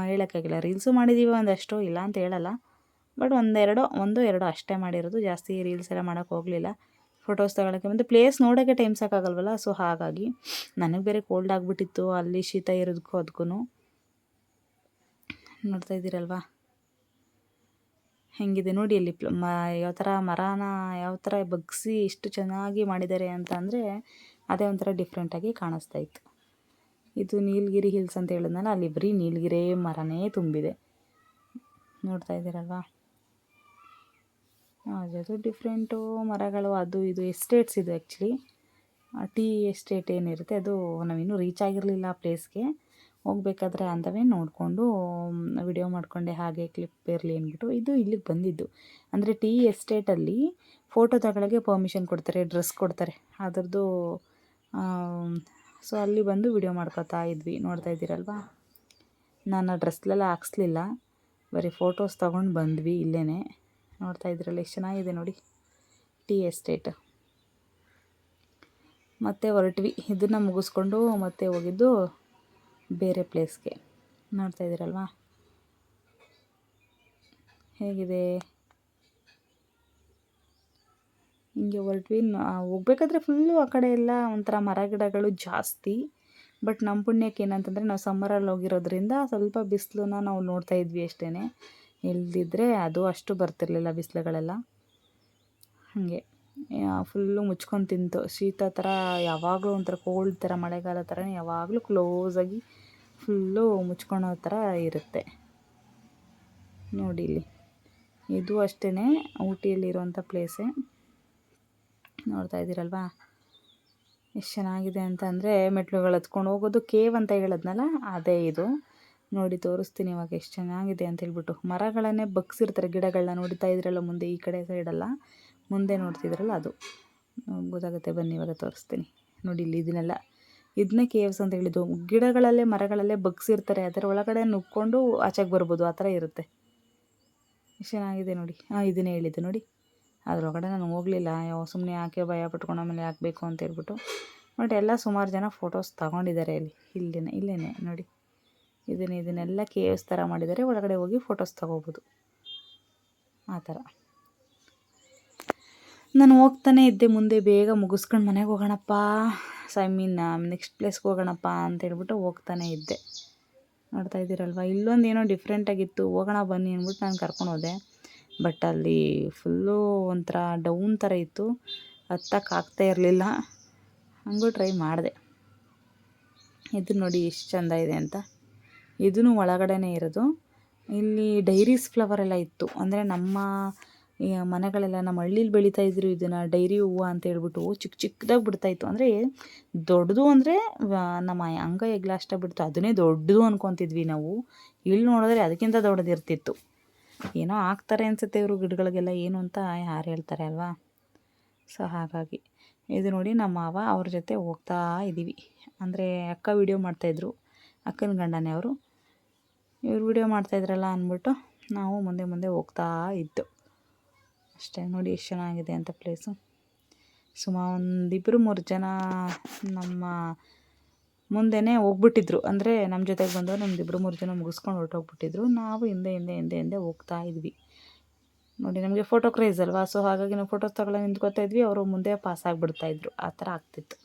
ಹೇಳೋಕ್ಕಾಗಿಲ್ಲ. ರೀಲ್ಸು ಮಾಡಿದ್ದೀವಿ ಒಂದಷ್ಟು, ಇಲ್ಲ ಅಂತ ಹೇಳಲ್ಲ. ಬಟ್ ಒಂದೆರಡು, ಒಂದು, ಎರಡು ಅಷ್ಟೇ ಮಾಡಿರೋದು. ಜಾಸ್ತಿ ರೀಲ್ಸ್ ಎಲ್ಲ ಮಾಡೋಕ್ಕೆ ಹೋಗಲಿಲ್ಲ. ಫೋಟೋಸ್ ತಗೊಳಕ್ಕೆ ಮತ್ತು ಪ್ಲೇಸ್ ನೋಡೋಕ್ಕೆ ಟೈಮ್ ಸಾಕಾಗಲ್ವಲ್ಲ? ಸೊ ಹಾಗಾಗಿ ನನಗೆ ಬೇರೆ ಕೋಲ್ಡ್ ಆಗಿಬಿಟ್ಟಿತ್ತು. ಅಲ್ಲಿ ಶೀತ ಇರೋದಕ್ಕೂ ಅದಕ್ಕೂ ನೋಡ್ತಾ ಇದ್ದೀರಲ್ವ? ಹೆಂಗಿದೆ ನೋಡಿ ಅಲ್ಲಿ ಮ ಯಾವ ಥರ ಮರನ ಯಾವ ಥರ ಬಗ್ಗಿಸಿ ಎಷ್ಟು ಚೆನ್ನಾಗಿ ಮಾಡಿದ್ದಾರೆ ಅಂತ ಅಂದರೆ ಅದೇ ಒಂಥರ ಡಿಫ್ರೆಂಟಾಗಿ ಕಾಣಿಸ್ತಾ ಇತ್ತು. ಇದು ನೀಲಗಿರಿ ಹಿಲ್ಸ್ ಅಂತ ಹೇಳಿದ್ನಲ್ಲ, ಅಲ್ಲಿ ಬರೀ ನೀಲಗಿರಿ ಮರನೇ ತುಂಬಿದೆ. ನೋಡ್ತಾ ಇದ್ದೀರಲ್ವಾ? ಅದು ಡಿಫ್ರೆಂಟು ಮರಗಳು, ಅದು ಇದು ಎಸ್ಟೇಟ್ಸ್ ಇದು ಆ್ಯಕ್ಚುಲಿ ಟೀ ಎಸ್ಟೇಟ್ ಏನಿರುತ್ತೆ, ಅದು ನಾವಿನ್ನೂ ರೀಚ್ ಆಗಿರಲಿಲ್ಲ ಆ ಪ್ಲೇಸ್ಗೆ ಹೋಗ್ಬೇಕಾದ್ರೆ ಅಂದವೇ ನೋಡಿಕೊಂಡು ವಿಡಿಯೋ ಮಾಡಿಕೊಂಡೆ ಹಾಗೆ ಕ್ಲಿಪ್ ಇರಲಿ ಅಂದ್ಬಿಟ್ಟು ಇದು ಇಲ್ಲಿಗೆ ಬಂದಿದ್ದು. ಅಂದರೆ ಟೀ ಎಸ್ಟೇಟಲ್ಲಿ ಫೋಟೋ ತಗೊಳ್ಳೋಕ್ಕೆ ಪರ್ಮಿಷನ್ ಕೊಡ್ತಾರೆ ಡ್ರೆಸ್ ಕೊಡ್ತಾರೆ. ಅದರದ್ದು ಸೊ ಅಲ್ಲಿ ಬಂದು ವಿಡಿಯೋ ಮಾಡ್ಕೊತಾ ಇದ್ವಿ. ನೋಡ್ತಾ ಇದ್ದೀರಲ್ವಾ? ನಾನು ಡ್ರೆಸ್ಲೆಲ್ಲ ಹಾಕ್ಸ್ಲಿಲ್ಲ. ಬರೀ ಫೋಟೋಸ್ ತೊಗೊಂಡು ಬಂದ್ವಿ ಇಲ್ಲೇ ನೋಡ್ತಾ ಇದ್ರಲ್ಲ, ಎಷ್ಟು ಚೆನ್ನಾಗಿದೆ ನೋಡಿ ಟೀ ಎಸ್ಟೇಟ್ ಮತ್ತೆ ಹೊರಟ್ವಿ. ಇದನ್ನು ಮುಗಿಸ್ಕೊಂಡು ಮತ್ತೆ ಹೋಗಿದ್ದು ಬೇರೆ ಪ್ಲೇಸ್ಗೆ. ನೋಡ್ತಾ ಇದ್ದೀರಲ್ವಾ? ಹೇಗಿದೆ? ಹಿಂಗೆ ಹೊರಟ್ವಿ. ಹೋಗ್ಬೇಕಾದ್ರೆ ಫುಲ್ಲು ಆ ಕಡೆ ಎಲ್ಲ ಒಂಥರ ಮರ ಗಿಡಗಳು ಜಾಸ್ತಿ. ಬಟ್ ನಮ್ಮ ಪುಣ್ಯಕ್ಕೆ ಏನಂತಂದರೆ ನಾವು ಸಮ್ಮರಲ್ಲಿ ಹೋಗಿರೋದ್ರಿಂದ ಸ್ವಲ್ಪ ಬಿಸಿಲನ್ನ ನಾವು ನೋಡ್ತಾ ಇದ್ವಿ ಅಷ್ಟೇ ಇಲ್ದಿದ್ರೆ ಅದು ಅಷ್ಟು ಬರ್ತಿರ್ಲಿಲ್ಲ ಬಿಸಿಲುಗಳೆಲ್ಲ. ಹಾಗೆ. ಫುಲ್ಲು ಮುಚ್ಕೊಂಡು ತಿಂತು. ಶೀತ ಥರ ಯಾವಾಗಲೂ ಒಂಥರ ಕೋಲ್ಡ್ ಥರ ಮಳೆಗಾಲ ಥರನೇ ಯಾವಾಗಲೂ ಕ್ಲೋಸಾಗಿ ಫುಲ್ಲು ಮುಚ್ಕೊಳೋ ಥರ ಇರುತ್ತೆ. ನೋಡಿ ಇಲ್ಲಿ ಇದು ಅಷ್ಟೇ ಊಟಿಯಲ್ಲಿರುವಂಥ ಪ್ಲೇಸೇ. ನೋಡ್ತಾ ಇದ್ದೀರಲ್ವಾ? ಎಷ್ಟು ಚೆನ್ನಾಗಿದೆ ಅಂತ ಅಂದರೆ ಮೆಟ್ಲುಗಳು ಹತ್ಕೊಂಡು ಹೋಗೋದು ಕೇವ್ ಅಂತ ಹೇಳದ್ನಲ್ಲ, ಅದೇ ಇದು. ನೋಡಿ, ತೋರಿಸ್ತೀನಿ ಇವಾಗ ಎಷ್ಟು ಚೆನ್ನಾಗಿದೆ ಅಂತ ಹೇಳ್ಬಿಟ್ಟು. ಮರಗಳನ್ನೇ ಬಗ್ಸಿರ್ತಾರೆ ಗಿಡಗಳನ್ನ ನೋಡ್ತಾ ಇದ್ರಲ್ಲ ಮುಂದೆ, ಈ ಕಡೆ ಸೈಡೆಲ್ಲ. ಮುಂದೆ ನೋಡ್ತಿದ್ರಲ್ಲ ಅದು. ಗೊತ್ತಾಗುತ್ತೆ. ಬನ್ನಿ, ಇವಾಗ ತೋರಿಸ್ತೀನಿ. ನೋಡಿ, ಇಲ್ಲಿ ಇದನ್ನೆಲ್ಲ ಇದನ್ನೇ ಕೇವ್ಸ್ ಅಂತ ಹೇಳಿದ್ದು. ಗಿಡಗಳಲ್ಲೇ, ಮರಗಳಲ್ಲೇ ಬಗ್ಸಿರ್ತಾರೆ. ಅದರ ಒಳಗಡೆ ನುಗ್ಕೊಂಡು ಆಚೆಗೆ ಬರ್ಬೋದು. ಆ ಥರ ಇರುತ್ತೆ. ಎಷ್ಟು ಚೆನ್ನಾಗಿದೆ ನೋಡಿ. ಹಾಂ ಇದನ್ನೇ ಹೇಳಿದ್ದು ನೋಡಿ. ಅದರೊಳಗಡೆ ನಾನು ಹೋಗಲಿಲ್ಲ. ಯಾವ ಸುಮ್ಮನೆ ಯಾಕೆ ಭಯ ಪಟ್ಕೊಂಡು ಆಮೇಲೆ ಹಾಕಬೇಕು ಬೇಕು ಅಂತ ಹೇಳ್ಬಿಟ್ಟು. ಬಟ್ ಎಲ್ಲ ಸುಮಾರು ಜನ ಫೋಟೋಸ್ ತಗೊಂಡಿದ್ದಾರೆ ಇಲ್ಲಿ ಇಲ್ಲೇ ಇಲ್ಲೇ ನೋಡಿ. ಇದನ್ನ, ಇದನ್ನೆಲ್ಲ ಕೇವ್ಸ್ ಥರ ಮಾಡಿದ್ದಾರೆ. ಒಳಗಡೆ ಹೋಗಿ ಫೋಟೋಸ್ ತಗೋಬೋದು. ಆ ಥರ. ನಾನು ಹೋಗ್ತಾನೆ ಇದ್ದೆ ಮುಂದೆ, ಬೇಗ ಮುಗಿಸ್ಕೊಂಡು ಮನೆಗೆ ಹೋಗೋಣಪ್ಪ. ಐ ಮೀನ್ ನೆಕ್ಸ್ಟ್ ಪ್ಲೇಸ್ಗೆ ಹೋಗೋಣಪ್ಪ ಅಂತ ಹೇಳ್ಬಿಟ್ಟು ಹೋಗ್ತಾನೆ ಇದ್ದೆ. ನೋಡ್ತಾ ಇದ್ದೀರಲ್ವ? ಇಲ್ಲೊಂದು ಏನೋ ಡಿಫ್ರೆಂಟಾಗಿತ್ತು ಹೋಗೋಣ ಬನ್ನಿ ಅಂದ್ಬಿಟ್ಟು ನಾನು ಕರ್ಕೊಂಡು ಹೋದೆ. ಬಟ್ ಅಲ್ಲಿ ಫುಲ್ಲು ಒಂಥರ ಡೌನ್ ಥರ ಇತ್ತು. ಹತ್ತಕ್ಕೆ ಆಗ್ತಾ ಇರಲಿಲ್ಲ. ಹಂಗೂ ಟ್ರೈ ಮಾಡಿದೆ. ಇದು ನೋಡಿ ಎಷ್ಟು ಚೆಂದ ಇದೆ ಅಂತ. ಇದೂ ಒಳಗಡೆನೇ ಇರೋದು. ಇಲ್ಲಿ ಡೈರೀಸ್ ಫ್ಲವರ್ ಎಲ್ಲ ಇತ್ತು. ಅಂದರೆ ನಮ್ಮ ಮನೆಗಳೆಲ್ಲ ನಮ್ಮ ಹಳ್ಳೀಲಿ ಬೆಳೀತಾ ಇದ್ರು ಇದನ್ನು ಡೈರಿ ಹೂವು ಅಂತ ಹೇಳ್ಬಿಟ್ಟು ಚಿಕ್ಕ ಚಿಕ್ಕದಾಗಿ ಬಿಡ್ತಾಯಿತ್ತು. ಅಂದರೆ ದೊಡ್ಡದು ಅಂದರೆ ನಮ್ಮ ಅಂಗ ಹೆಗ್ಲ ಅಷ್ಟೇ ಬಿಡ್ತು. ಅದನ್ನೇ ದೊಡ್ಡದು ಅನ್ಕೊತಿದ್ವಿ ನಾವು. ಇಲ್ಲಿ ನೋಡಿದ್ರೆ ಅದಕ್ಕಿಂತ ದೊಡ್ಡದಿರ್ತಿತ್ತು. ಏನೋ ಹಾಕ್ತಾರೆ ಅನಿಸುತ್ತೆ ಇವರು ಗಿಡಗಳಿಗೆಲ್ಲ ಏನು ಅಂತ ಯಾರು ಹೇಳ್ತಾರೆ ಅಲ್ವಾ? ಸೊ ಹಾಗಾಗಿ ಇದು ನೋಡಿ ನಮ್ಮ ಮಾವ ಅವ್ರ ಜೊತೆ ಹೋಗ್ತಾ ಇದ್ದೀವಿ ಅಂದರೆ ಅಕ್ಕ ವೀಡಿಯೋ ಮಾಡ್ತಾಯಿದ್ರು ಅಕ್ಕನ ಗಂಡನೇ ಅವರು. ಇವ್ರು ವೀಡಿಯೋ ಮಾಡ್ತಾಯಿದ್ರಲ್ಲ ಅಂದ್ಬಿಟ್ಟು ನಾವು ಮುಂದೆ ಮುಂದೆ ಹೋಗ್ತಾ ಇದ್ದು. ಅಷ್ಟೇ. ನೋಡಿ ಎಷ್ಟು ಚೆನ್ನಾಗಿದೆ ಅಂತ ಪ್ಲೇಸು ಸುಮಾರು ಒಂದಿಬ್ಬರು ಮೂರು ಜನ ನಮ್ಮ ಮುಂದೆನೇ ಹೋಗ್ಬಿಟ್ಟಿದ್ರು. ಅಂದರೆ ನಮ್ಮ ಜೊತೆಗೆ ಬಂದವರು ನಮ್ದು ಇಬ್ಬರು ಮೂರು ಜನ ಮುಗಿಸ್ಕೊಂಡು ಹೊರಟೋಗ್ಬಿಟ್ಟಿದ್ರು. ನಾವು ಹಿಂದೆ ಹಿಂದೆ ಹಿಂದೆ ಹಿಂದೆ ಹೋಗ್ತಾ ಇದ್ವಿ. ನೋಡಿ ನಮಗೆ ಫೋಟೋ ಕ್ರೇಜ್ ಅಲ್ವಾ? ಸೊ ಹಾಗಾಗಿ ನಾವು ಫೋಟೋಸ್ ತಗೊಳ್ಳೋ ನಿಂತ್ಕೊತಾ ಇದ್ವಿ. ಅವರು ಮುಂದೆ ಪಾಸ್ ಆಗಿಬಿಡ್ತಾಯಿದ್ರು ಆ ಥರ ಆಗ್ತಿತ್ತು.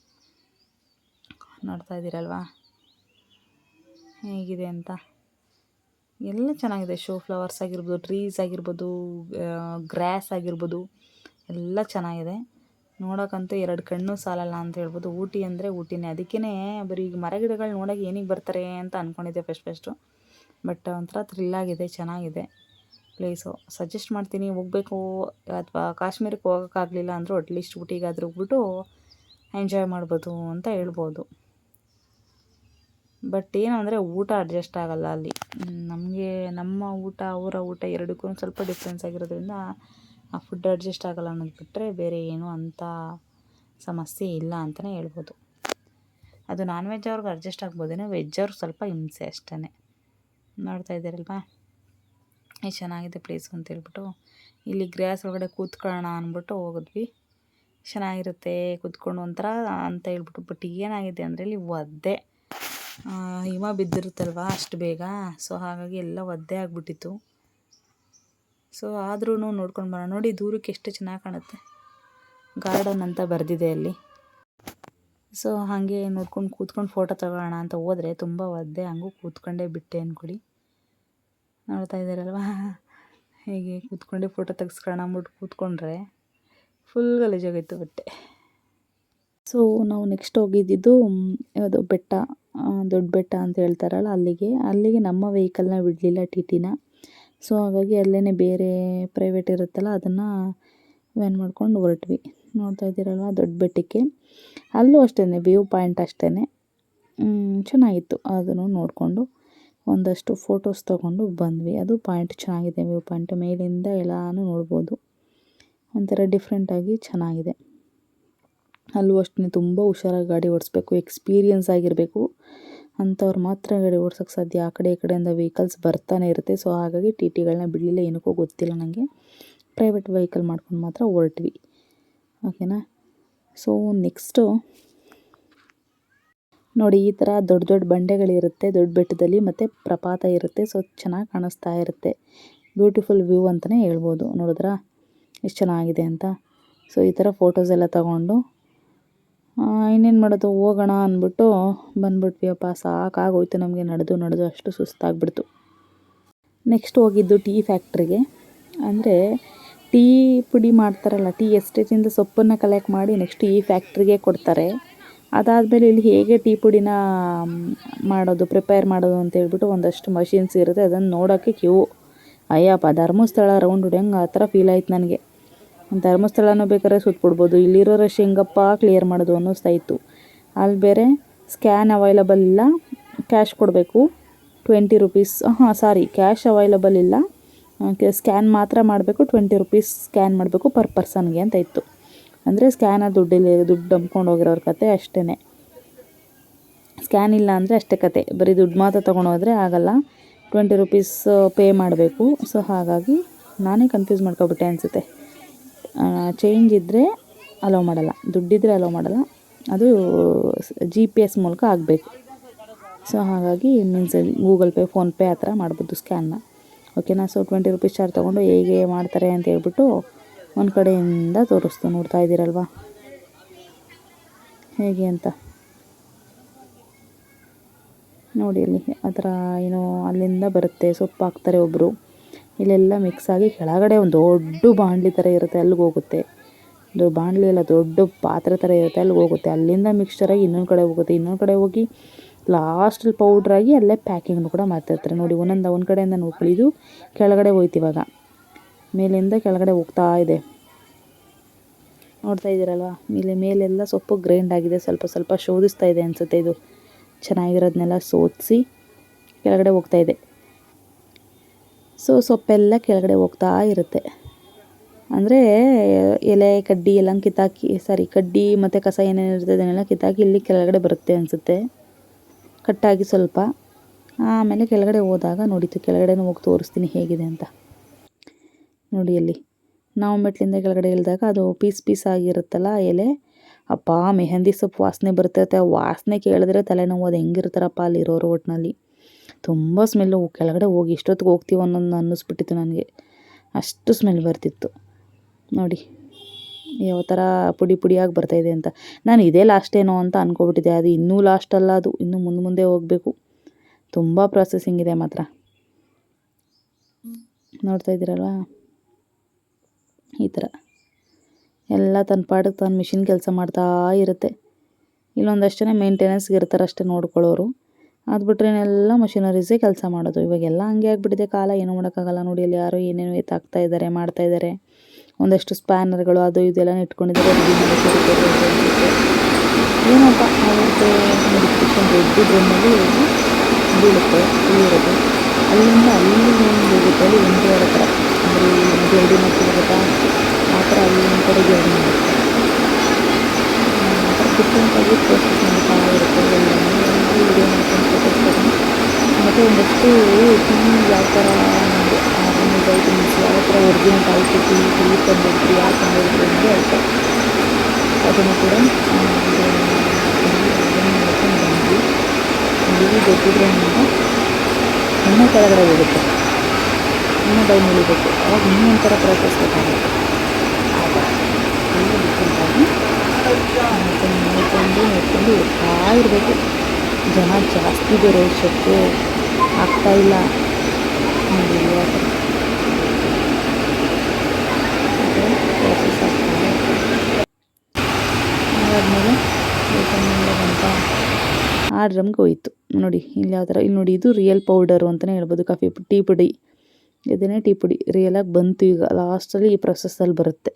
ನೋಡ್ತಾ ಇದ್ದೀರಲ್ವಾ? ಹೇಗಿದೆ ಅಂತ? ಎಲ್ಲ ಚೆನ್ನಾಗಿದೆ. ಶೋ ಫ್ಲವರ್ಸ್ ಆಗಿರ್ಬೋದು, ಟ್ರೀಸ್ ಆಗಿರ್ಬೋದು ಗ್ರ್ಯಾಸ್ ಆಗಿರ್ಬೋದು, ಎಲ್ಲ ಚೆನ್ನಾಗಿದೆ. ನೋಡೋಕ್ಕಂತೂ ಎರಡು ಕಣ್ಣು ಸಾಲಲ್ಲ ಅಂತ ಹೇಳ್ಬೋದು. ಊಟಿ ಅಂದರೆ ಊಟಿನೇ. ಅದಕ್ಕೇ ಬರೀ ಈಗ ಮರಗಿಡಗಳು ನೋಡೋಕೆ ಏನಿಗೆ ಬರ್ತಾರೆ ಅಂತ ಅಂದ್ಕೊಂಡಿದ್ದೆ ಫಸ್ಟ್ ಫಸ್ಟು ಬಟ್ ಒಂಥರ ಥ್ರಿಲ್ಲಾಗಿದೆ ಚೆನ್ನಾಗಿದೆ ಪ್ಲೇಸು ಸಜೆಸ್ಟ್ ಮಾಡ್ತೀನಿ, ಹೋಗಬೇಕು. ಅಥವಾ ಕಾಶ್ಮೀರಕ್ಕೆ ಹೋಗೋಕ್ಕಾಗಲಿಲ್ಲ ಅಂದರೂ ಅಟ್ಲೀಸ್ಟ್ ಊಟಿಗಾದ್ರೂ ಹೋಗ್ಬಿಟ್ಟು ಎಂಜಾಯ್ ಮಾಡ್ಬೋದು ಅಂತ ಹೇಳ್ಬೋದು. ಬಟ್ ಏನು ಅಂದರೆ ಊಟ ಅಡ್ಜಸ್ಟ್ ಆಗೋಲ್ಲ ಅಲ್ಲಿ. ನಮಗೆ ನಮ್ಮ ಊಟ, ಅವರ ಊಟ ಎರಡಕ್ಕೂ ಸ್ವಲ್ಪ ಡಿಫ್ರೆನ್ಸ್ ಆಗಿರೋದ್ರಿಂದ ಆ ಫುಡ್ ಅಡ್ಜಸ್ಟ್ ಆಗೋಲ್ಲ ಅನ್ನೋದು ಬಿಟ್ಟರೆ ಬೇರೆ ಏನೂ ಅಂಥ ಸಮಸ್ಯೆ ಇಲ್ಲ ಅಂತಲೇ ಹೇಳ್ಬೋದು. ಅದು ನಾನ್ ವೆಜ್ ಅವ್ರಿಗೆ ಅಡ್ಜಸ್ಟ್ ಆಗ್ಬೋದೇನೋ ವೆಜ್ ಅವ್ರಿಗೆ ಸ್ವಲ್ಪ ಹಿಂಸೆ ಅಷ್ಟೇ ನೋಡ್ತಾ ಇದ್ದೀರಲ್ವಾ? ಎಷ್ಟು ಚೆನ್ನಾಗಿದೆ ಪ್ಲೇಸ್ ಅಂತ ಹೇಳ್ಬಿಟ್ಟು ಇಲ್ಲಿ ಗ್ರ್ಯಾಸ್ ಒಳಗಡೆ ಕೂತ್ಕೊಳ್ಳೋಣ ಅಂದ್ಬಿಟ್ಟು ಹೋಗಿದ್ವಿ. ಚೆನ್ನಾಗಿರುತ್ತೆ, ಕೂತ್ಕೊಂಡು ಒಂಥರ ಅಂತ ಹೇಳ್ಬಿಟ್ಟು ಬಟ್ ಏನಾಗಿದೆ ಅಂದರೆ ಇಲ್ಲಿ ಒದ್ದೆ. ಹಿಮ ಬಿದ್ದಿರುತ್ತಲ್ವ ಅಷ್ಟು ಬೇಗ? ಸೊ ಹಾಗಾಗಿ ಎಲ್ಲ ಒದ್ದೆ ಆಗಿಬಿಟ್ಟಿತ್ತು. ಸೊ ಆದ್ರೂ ನೋಡ್ಕೊಂಡು ಬರೋಣ. ನೋಡಿ, ದೂರಕ್ಕೆ ಎಷ್ಟು ಚೆನ್ನಾಗಿ ಕಾಣುತ್ತೆ. ಗಾರ್ಡನ್ ಅಂತ ಬರೆದಿದೆ ಅಲ್ಲಿ. ಸೊ ಹಾಗೆ ನೋಡ್ಕೊಂಡು ಕೂತ್ಕೊಂಡು ಫೋಟೋ ತಗೊಳ್ಳೋಣ ಅಂತ ಹೋದರೆ ತುಂಬ ಒದ್ದೆ. ಹಂಗೂ ಕೂತ್ಕೊಂಡೇ ಬಿಟ್ಟೆ ಅಂದ್ಕೊಡಿ ನೋಡ್ತಾ ಇದ್ದಾರಲ್ವಾ? *laughs* ಹೇಗೆ ಕೂತ್ಕೊಂಡೆ ಫೋಟೋ ತೆಗೆಸ್ಕೊಳ್ಳೋಣ ಅಂದ್ಬಿಟ್ಟು ಕೂತ್ಕೊಂಡ್ರೆ ಫುಲ್ ಗಲೀಜಾಗಿತ್ತು ಬಟ್ಟೆ. ಸೊ ನಾವು ನೆಕ್ಸ್ಟ್ ಹೋಗಿದ್ದಿದ್ದು ಯಾವುದು ಬೆಟ್ಟ ದೊಡ್ಡ ಬೆಟ್ಟ ಅಂತ ಹೇಳ್ತಾರಲ್ಲ ಅಲ್ಲಿಗೆ. ಅಲ್ಲಿಗೆ ನಮ್ಮ ವೆಹಿಕಲ್ನ ಬಿಡಲಿಲ್ಲ ಟಿ ಟಿನ ಸೊ ಹಾಗಾಗಿ ಅಲ್ಲೇ ಬೇರೆ ಪ್ರೈವೇಟ್ ಇರುತ್ತಲ್ಲ ಅದನ್ನು ವ್ಯಾನ್ ಮಾಡ್ಕೊಂಡು ಹೊರಟ್ವಿ. ನೋಡ್ತಾ ಇದ್ದೀರಲ್ವ ದೊಡ್ಡ ಬೆಟ್ಟಕ್ಕೆ. ಅಲ್ಲೂ ಅಷ್ಟೇ ವ್ಯೂ ಪಾಯಿಂಟ್ ಅಷ್ಟೇ ಚೆನ್ನಾಗಿತ್ತು. ಅದನ್ನು ನೋಡಿಕೊಂಡು ಒಂದಷ್ಟು ಫೋಟೋಸ್ ತೊಗೊಂಡು ಬಂದ್ವಿ. ಅದು ಪಾಯಿಂಟ್ ಚೆನ್ನಾಗಿದೆ ವ್ಯೂ ಪಾಯಿಂಟ್ ಮೇಲಿಂದ ಎಲ್ಲನೂ ನೋಡ್ಬೋದು. ಒಂಥರ ಡಿಫ್ರೆಂಟಾಗಿ ಚೆನ್ನಾಗಿದೆ. ಅಲ್ಲೂ ಅಷ್ಟೇ ತುಂಬ ಹುಷಾರಾಗಿ ಗಾಡಿ ಓಡಿಸ್ಬೇಕು ಎಕ್ಸ್ಪೀರಿಯನ್ಸ್ ಆಗಿರಬೇಕು. ಅಂಥವ್ರು ಮಾತ್ರ ಗಾಡಿ ಓಡ್ಸೋಕ್ಕೆ ಸಾಧ್ಯ. ಆ ಕಡೆ ಈ ಕಡೆಯಿಂದ ವೆಹಿಕಲ್ಸ್ ಬರ್ತಾನೆ ಇರುತ್ತೆ. ಸೊ ಹಾಗಾಗಿ ಟಿ ಟಿಗಳನ್ನ ಬಿಡಲಿಲ್ಲ, ಏನಕ್ಕೂ ಗೊತ್ತಿಲ್ಲ ನನಗೆ ಪ್ರೈವೇಟ್ ವೆಹಿಕಲ್ ಮಾಡ್ಕೊಂಡು ಮಾತ್ರ ಹೊರಟ್ವಿ. ಓಕೆನಾ ಸೊ ನೆಕ್ಸ್ಟು ನೋಡಿ, ಈ ಥರ ದೊಡ್ಡ ದೊಡ್ಡ ಬಂಡೆಗಳಿರುತ್ತೆ. ದೊಡ್ಡ ಬೆಟ್ಟದಲ್ಲಿ ಮತ್ತು ಪ್ರಪಾತ ಇರುತ್ತೆ. ಸೊ ಚೆನ್ನಾಗಿ ಕಾಣಿಸ್ತಾ ಇರುತ್ತೆ. ಬ್ಯೂಟಿಫುಲ್ ವ್ಯೂ ಅಂತಲೇ ಹೇಳ್ಬೋದು. ನೋಡಿದ್ರಾ? ಎಷ್ಟು ಚೆನ್ನಾಗಿದೆ ಅಂತ. ಸೊ ಈ ಥರ ಫೋಟೋಸ್ ಎಲ್ಲ ತಗೊಂಡು ಇನ್ನೇನು ಮಾಡೋದು? ಹೋಗೋಣ ಅಂದ್ಬಿಟ್ಟು ಬಂದ್ಬಿಟ್ವಿಯಪ್ಪ. ಸಾಕಾಗೋಯ್ತು ನಮಗೆ. ನಡೆದು ನಡೆದು ಅಷ್ಟು ಸುಸ್ತಾಗ್ಬಿಡ್ತು. ನೆಕ್ಸ್ಟ್ ಹೋಗಿದ್ದು ಟೀ ಫ್ಯಾಕ್ಟ್ರಿಗೆ. ಅಂದರೆ ಟೀ ಪುಡಿ ಮಾಡ್ತಾರಲ್ಲ, ಟೀ ಎಸ್ಟೇಟಿಂದ ಸೊಪ್ಪನ್ನು ಕಲೆಕ್ಟ್ ಮಾಡಿ ನೆಕ್ಸ್ಟ್ ಈ ಫ್ಯಾಕ್ಟ್ರಿಗೆ ಕೊಡ್ತಾರೆ. ಅದಾದಮೇಲೆ ಇಲ್ಲಿ ಹೇಗೆ ಟೀ ಪುಡಿನ ಮಾಡೋದು ಪ್ರಿಪೇರ್ ಮಾಡೋದು ಅಂತ ಹೇಳ್ಬಿಟ್ಟು ಒಂದಷ್ಟು ಮಷಿನ್ಸ್ ಇರುತ್ತೆ. ಅದನ್ನು ನೋಡೋಕ್ಕೆ ಕ್ಯೂ ಅಯ್ಯಪ್ಪ, ಧರ್ಮಸ್ಥಳ ರೌಂಡ್ ಹೊಡೆಯಂಗೆ ಆ ಥರ ಫೀಲ್ ಆಯ್ತು ನನಗೆ. ಧರ್ಮಸ್ಥಳನೂ ಬೇಕಾದ್ರೆ ಸುತ್ತಬಿಡ್ಬೋದು ರಶ್ ಹೆಂಗಪ್ಪ ಕ್ಲಿಯರ್ ಮಾಡೋದು ಅನ್ನಿಸ್ತಾ ಇತ್ತು. ಅಲ್ಲಿ ಬೇರೆ ಸ್ಕ್ಯಾನ್ ಅವೈಲಬಲ್ ಇಲ್ಲ. ಕ್ಯಾಶ್ ಕೊಡಬೇಕು. ಟ್ವೆಂಟಿ ರುಪೀಸ್ ಹಾಂ ಸಾರಿ ಕ್ಯಾಶ್ ಅವೈಲಬಲ್ ಇಲ್ಲ. ಸ್ಕ್ಯಾನ್ ಮಾತ್ರ ಮಾಡಬೇಕು. ಟ್ವೆಂಟಿ ರುಪೀಸ್ ಸ್ಕ್ಯಾನ್ ಮಾಡಬೇಕು ಪರ್ ಪರ್ಸನ್ಗೆ ಅಂತ ಇತ್ತು. ಅಂದರೆ ಸ್ಕ್ಯಾನರ್ ದುಡ್ಡಿಲ್ಲ, ದುಡ್ಡು ನಂಬ್ಕೊಂಡು ಹೋಗಿರೋರ ಕತೆ ಅಷ್ಟೇ ಸ್ಕ್ಯಾನ್ ಇಲ್ಲ ಅಂದರೆ ಅಷ್ಟೇ ಕತೆ. ಬರೀ ದುಡ್ಡು ಮಾತ್ರ ತೊಗೊಂಡು ಹೋದರೆ ಆಗಲ್ಲ. ಟ್ವೆಂಟಿ ರುಪೀಸ್ ಪೇ ಮಾಡಬೇಕು. ಸೊ ಹಾಗಾಗಿ ನಾನೇ ಕನ್ಫ್ಯೂಸ್ ಮಾಡ್ಕೊಬಿಟ್ಟೆ ಅನಿಸುತ್ತೆ. ಚೇಂಜ್ ಇದ್ದರೆ ಅಲೋ ಮಾಡಲ್ಲ. ದುಡ್ಡಿದ್ದರೆ ಅಲೋ ಮಾಡಲ್ಲ. ಅದು ಜಿ ಪಿ ಎಸ್ ಮೂಲಕ ಆಗಬೇಕು. ಸೊ ಹಾಗಾಗಿ ಮೀನ್ಸ್ ಗೂಗಲ್ ಪೇ ಫೋನ್ಪೇ ಆ ಥರ ಮಾಡ್ಬೋದು ಸ್ಕ್ಯಾನ್ನ ಓಕೆನಾ ಸೊ ಟ್ವೆಂಟಿ ರುಪೀಸ್ ಚಾರ್ಜ್ ತೊಗೊಂಡು ಹೇಗೆ ಮಾಡ್ತಾರೆ ಅಂತ ಹೇಳ್ಬಿಟ್ಟು ಒಂದು ಕಡೆಯಿಂದ ತೋರಿಸ್ತು. ನೋಡ್ತಾ ಇದ್ದೀರಲ್ವ? ಹೇಗೆ ಅಂತ? ನೋಡಿ ಅಲ್ಲಿ ಆ ಥರ ಏನೋ ಅಲ್ಲಿಂದ ಬರುತ್ತೆ. ಸೊಪ್ಪು ಹಾಕ್ತಾರೆ ಒಬ್ಬರು ಇಲ್ಲೆಲ್ಲ ಮಿಕ್ಸ್ ಆಗಿ ಕೆಳಗಡೆ ಒಂದು ದೊಡ್ಡ ಬಾಣಲಿ ಥರ ಇರುತ್ತೆ ಅಲ್ಲಿಗೆ ಹೋಗುತ್ತೆ. ಒಂದು ಬಾಣಲಿ ಎಲ್ಲ ದೊಡ್ಡ ಪಾತ್ರೆ ಥರ ಇರುತ್ತೆ ಅಲ್ಲಿಗೆ ಹೋಗುತ್ತೆ. ಅಲ್ಲಿಂದ ಮಿಕ್ಸ್ಚರ್ ಆಗಿ ಇನ್ನೊಂದು ಕಡೆ ಹೋಗುತ್ತೆ. ಇನ್ನೊಂದು ಕಡೆ ಹೋಗಿ ಲಾಸ್ಟಲ್ಲಿ ಪೌಡ್ರಾಗಿ ಅಲ್ಲೇ ಪ್ಯಾಕಿಂಗ್ನು ಕೂಡ ಮಾಡ್ತಾಯಿರ್ತಾರೆ ನೋಡಿ, ಒಂದೊಂದು ಒಂದು ಕಡೆಯಿಂದ ನೋಡ್ಕೊಳ್ಳಿ ಇದು ಕೆಳಗಡೆ ಹೋಯ್ತು ಇವಾಗ. ಮೇಲಿಂದ ಕೆಳಗಡೆ ಹೋಗ್ತಾ ಇದೆ. ನೋಡ್ತಾ ಇದ್ದೀರಲ್ವ? ಮೇಲೆ ಮೇಲೆಲ್ಲ ಸೊಪ್ಪು ಗ್ರೈಂಡ್ ಆಗಿದೆ. ಸ್ವಲ್ಪ ಸ್ವಲ್ಪ ಶೋಧಿಸ್ತಾ ಇದೆ ಅನಿಸುತ್ತೆ ಇದು. ಚೆನ್ನಾಗಿರೋದನ್ನೆಲ್ಲ ಸೋದಿಸಿ ಕೆಳಗಡೆ ಹೋಗ್ತಾ ಇದೆ. ಸೊ ಸೊಪ್ಪೆಲ್ಲ ಕೆಳಗಡೆ ಹೋಗ್ತಾ ಇರುತ್ತೆ. ಅಂದರೆ ಎಲೆ, ಕಡ್ಡಿ ಎಲ್ಲ ಕಿತ್ತಾಕಿ ಸಾರಿ ಕಡ್ಡಿ ಮತ್ತು ಕಸ ಏನೇನು ಇರ್ತದೆ ಅದನ್ನೆಲ್ಲ ಕಿತ್ತಾಕಿ ಇಲ್ಲಿ ಕೆಳಗಡೆ ಬರುತ್ತೆ ಅನಿಸುತ್ತೆ. ಕಟ್ಟಾಗಿ ಸ್ವಲ್ಪ. ಆಮೇಲೆ ಕೆಳಗಡೆ ಹೋದಾಗ ನೋಡಿತು ಕೆಳಗಡೆನೂ ಹೋಗಿ ತೋರಿಸ್ತೀನಿ ಹೇಗಿದೆ ಅಂತ. ನೋಡಿ ಅಲ್ಲಿ. ನಾವು ಮೆಟ್ಲಿಂದ ಕೆಳಗಡೆ ಇಳಿದಾಗ ಅದು ಪೀಸ್ ಪೀಸ್ ಆಗಿರುತ್ತಲ್ಲ ಎಲೆ. ಅಪ್ಪ, ಮೆಹಂದಿ ಸೊಪ್ಪು ವಾಸನೆ ಬರ್ತೈತೆ. ಆ ವಾಸನೆ ಕೇಳಿದ್ರೆ ತಲೆನೋವು, ಅದು ಹೆಂಗಿರ್ತಾರಪ್ಪ ಅಲ್ಲಿರೋರು ಒಟ್ಟಿನಲ್ಲಿ ತುಂಬ ಸ್ಮೆಲ್ಲು ಕೆಳಗಡೆ ಹೋಗಿ ಇಷ್ಟೊತ್ತಿಗೆ ಹೋಗ್ತೀವಿ ಅನ್ನೋದು ಅನ್ನಿಸ್ಬಿಟ್ಟಿತ್ತು ನನಗೆ. ಅಷ್ಟು ಸ್ಮೆಲ್ ಬರ್ತಿತ್ತು. ನೋಡಿ, ಯಾವ ಥರ ಪುಡಿ ಪುಡಿಯಾಗಿ ಬರ್ತಾಯಿದೆ ಅಂತ. ನಾನು ಇದೇ ಲಾಸ್ಟ್ ಏನೋ ಅಂತ ಅಂದ್ಕೊಬಿಟ್ಟಿದ್ದೆ ಅದು ಇನ್ನೂ ಲಾಸ್ಟ್ ಅಲ್ಲ ಅದು. ಇನ್ನೂ ಮುಂದೆ ಮುಂದೆ ಹೋಗಬೇಕು. ತುಂಬ ಪ್ರಾಸೆಸಿಂಗ್ ಇದೆ ಮಾತ್ರ. ನೋಡ್ತಾ ಇದ್ದೀರಲ್ವಾ? ಈ ಥರ. ಎಲ್ಲ ತನ್ನ ಪಾಡಿಗೆ ತನ್ನ ಮಿಷಿನ್ ಕೆಲಸ ಮಾಡ್ತಾ ಇರುತ್ತೆ. ಇಲ್ಲೊಂದಷ್ಟು ಜನ ಮೇಂಟೆನೆನ್ಸ್ಗೆ ಇರ್ತಾರೆ ಅಷ್ಟೇ ನೋಡ್ಕೊಳ್ಳೋರು. ಅದು ಬಿಟ್ರೆ ಎಲ್ಲ ಮಷಿನರೀಸೇ ಕೆಲಸ ಮಾಡೋದು. ಇವಾಗೆಲ್ಲ ಹಂಗೆ ಆಗಿಬಿಟ್ಟಿದೆ ಕಾಲ. ಏನು ಮಾಡೋಕ್ಕಾಗಲ್ಲ ನೋಡಿ ಅಲ್ಲಿ ಯಾರೋ ಏನೇನು ಎತ್ತಾಕ್ತಾ ಇದ್ದಾರೆ ಮಾಡ್ತಾ ಇದ್ದಾರೆ ಒಂದಷ್ಟು ಸ್ಪ್ಯಾನರ್ಗಳು ಅದು ಇದೆಲ್ಲ ಇಟ್ಕೊಂಡಿದ್ದಾರೆ ಏನಪ್ಪ, ಅವ್ರದ್ದು ಮೆಡಿಕೇಷನ್ ದೊಡ್ಡ ಡ್ರಮ್ಮಲ್ಲಿ ಬೀಳುತ್ತೆ ಇಲ್ಲಿರೋದು ಅಲ್ಲಿಂದ ಅಲ್ಲಿ ಒಂದು ಹೋಗುತ್ತೆ, ಅಲ್ಲಿ ಒಂದು ಎರಡು ಥರ. ಅಂದರೆ ಮಾಡ್ತೀವಿ ಗೊತ್ತಾ ಆ ಥರ ಅಲ್ಲಿ ಒಂದು ಕಡೆ ಜಲ್ದಿ ಮಾಡುತ್ತೆ. ಆ ಥರ ಡಿಫ್ರೆಂಟಾಗಿ ಪ್ರೋಸೆಸ್ ಮಾಡ್ತಾ ಇರುತ್ತೆ ಎಲ್ಲನೂ ವಿಡಿಯೋ ಮಾಡ್ಕೊಂಡು ಫೋಟೋಸ್ ತಗೊಂಡು ಮತ್ತು ಒಂದಷ್ಟು ಟೀ ಯಾವ ಥರ ನಮಗೆ ಆರ್ಗನೈಸ್ ಮೀನ್ಸ್ ಯಾವ ಥರ ಹೊರಗಿನ ಆಯಿತು ಟೀ ಟೀ ತಂದಿದ್ರು ಯಾವ ತಂದಿದ್ರು ಅಂದರೆ ಆಯಿತು ಅದನ್ನು ಕೂಡ ಬಂದ್ವಿ. ಇಲ್ಲಿ ದೊಡ್ಡದ್ರಿಂದ ಇನ್ನೂ ಕೆಳಗಡೆ ಹೋಗುತ್ತೆ. ಇನ್ನೂ ಬೈ ಇಳಿಬೇಕು ಅವಾಗ ಇನ್ನೂ ಒಂಥರ ಪ್ರೋಸೆಸ್ ಗೊತ್ತಾಗುತ್ತೆ ಆಗ ಇಲ್ಲಿ ಡಿಫ್ರೆಂಟಾಗಿ ನೋಡ್ಕೊಂಡು ನೋಡ್ಕೊಂಡು ಹೋಗ್ತಾ ಇರಬೇಕು. ಜನ ಜಾಸ್ತಿ ಇದೆ ಶೋಕ್ಕೆ ಆಗ್ತಾಯಿಲ್ಲ ಅದಾದಮೇಲೆ ಬಂತ ಆ ಡ್ರಮ್ಗೆ ಹೋಯಿತು. ನೋಡಿ, ಇಲ್ಲಿ ಯಾವ ಥರ ಇಲ್ಲಿ ನೋಡಿ, ಇದು ರಿಯಲ್ ಪೌಡರು ಅಂತಲೇ ಹೇಳ್ಬೋದು. ಕಾಫಿ ಟೀ ಪುಡಿ. ಇದನ್ನೇ ಟೀ ಪುಡಿ. ರಿಯಲಾಗಿ ಬಂತು ಈಗ. ಲಾಸ್ಟಲ್ಲಿ ಈ ಪ್ರೊಸೆಸ್ಸಲ್ಲಿ ಬರುತ್ತೆ.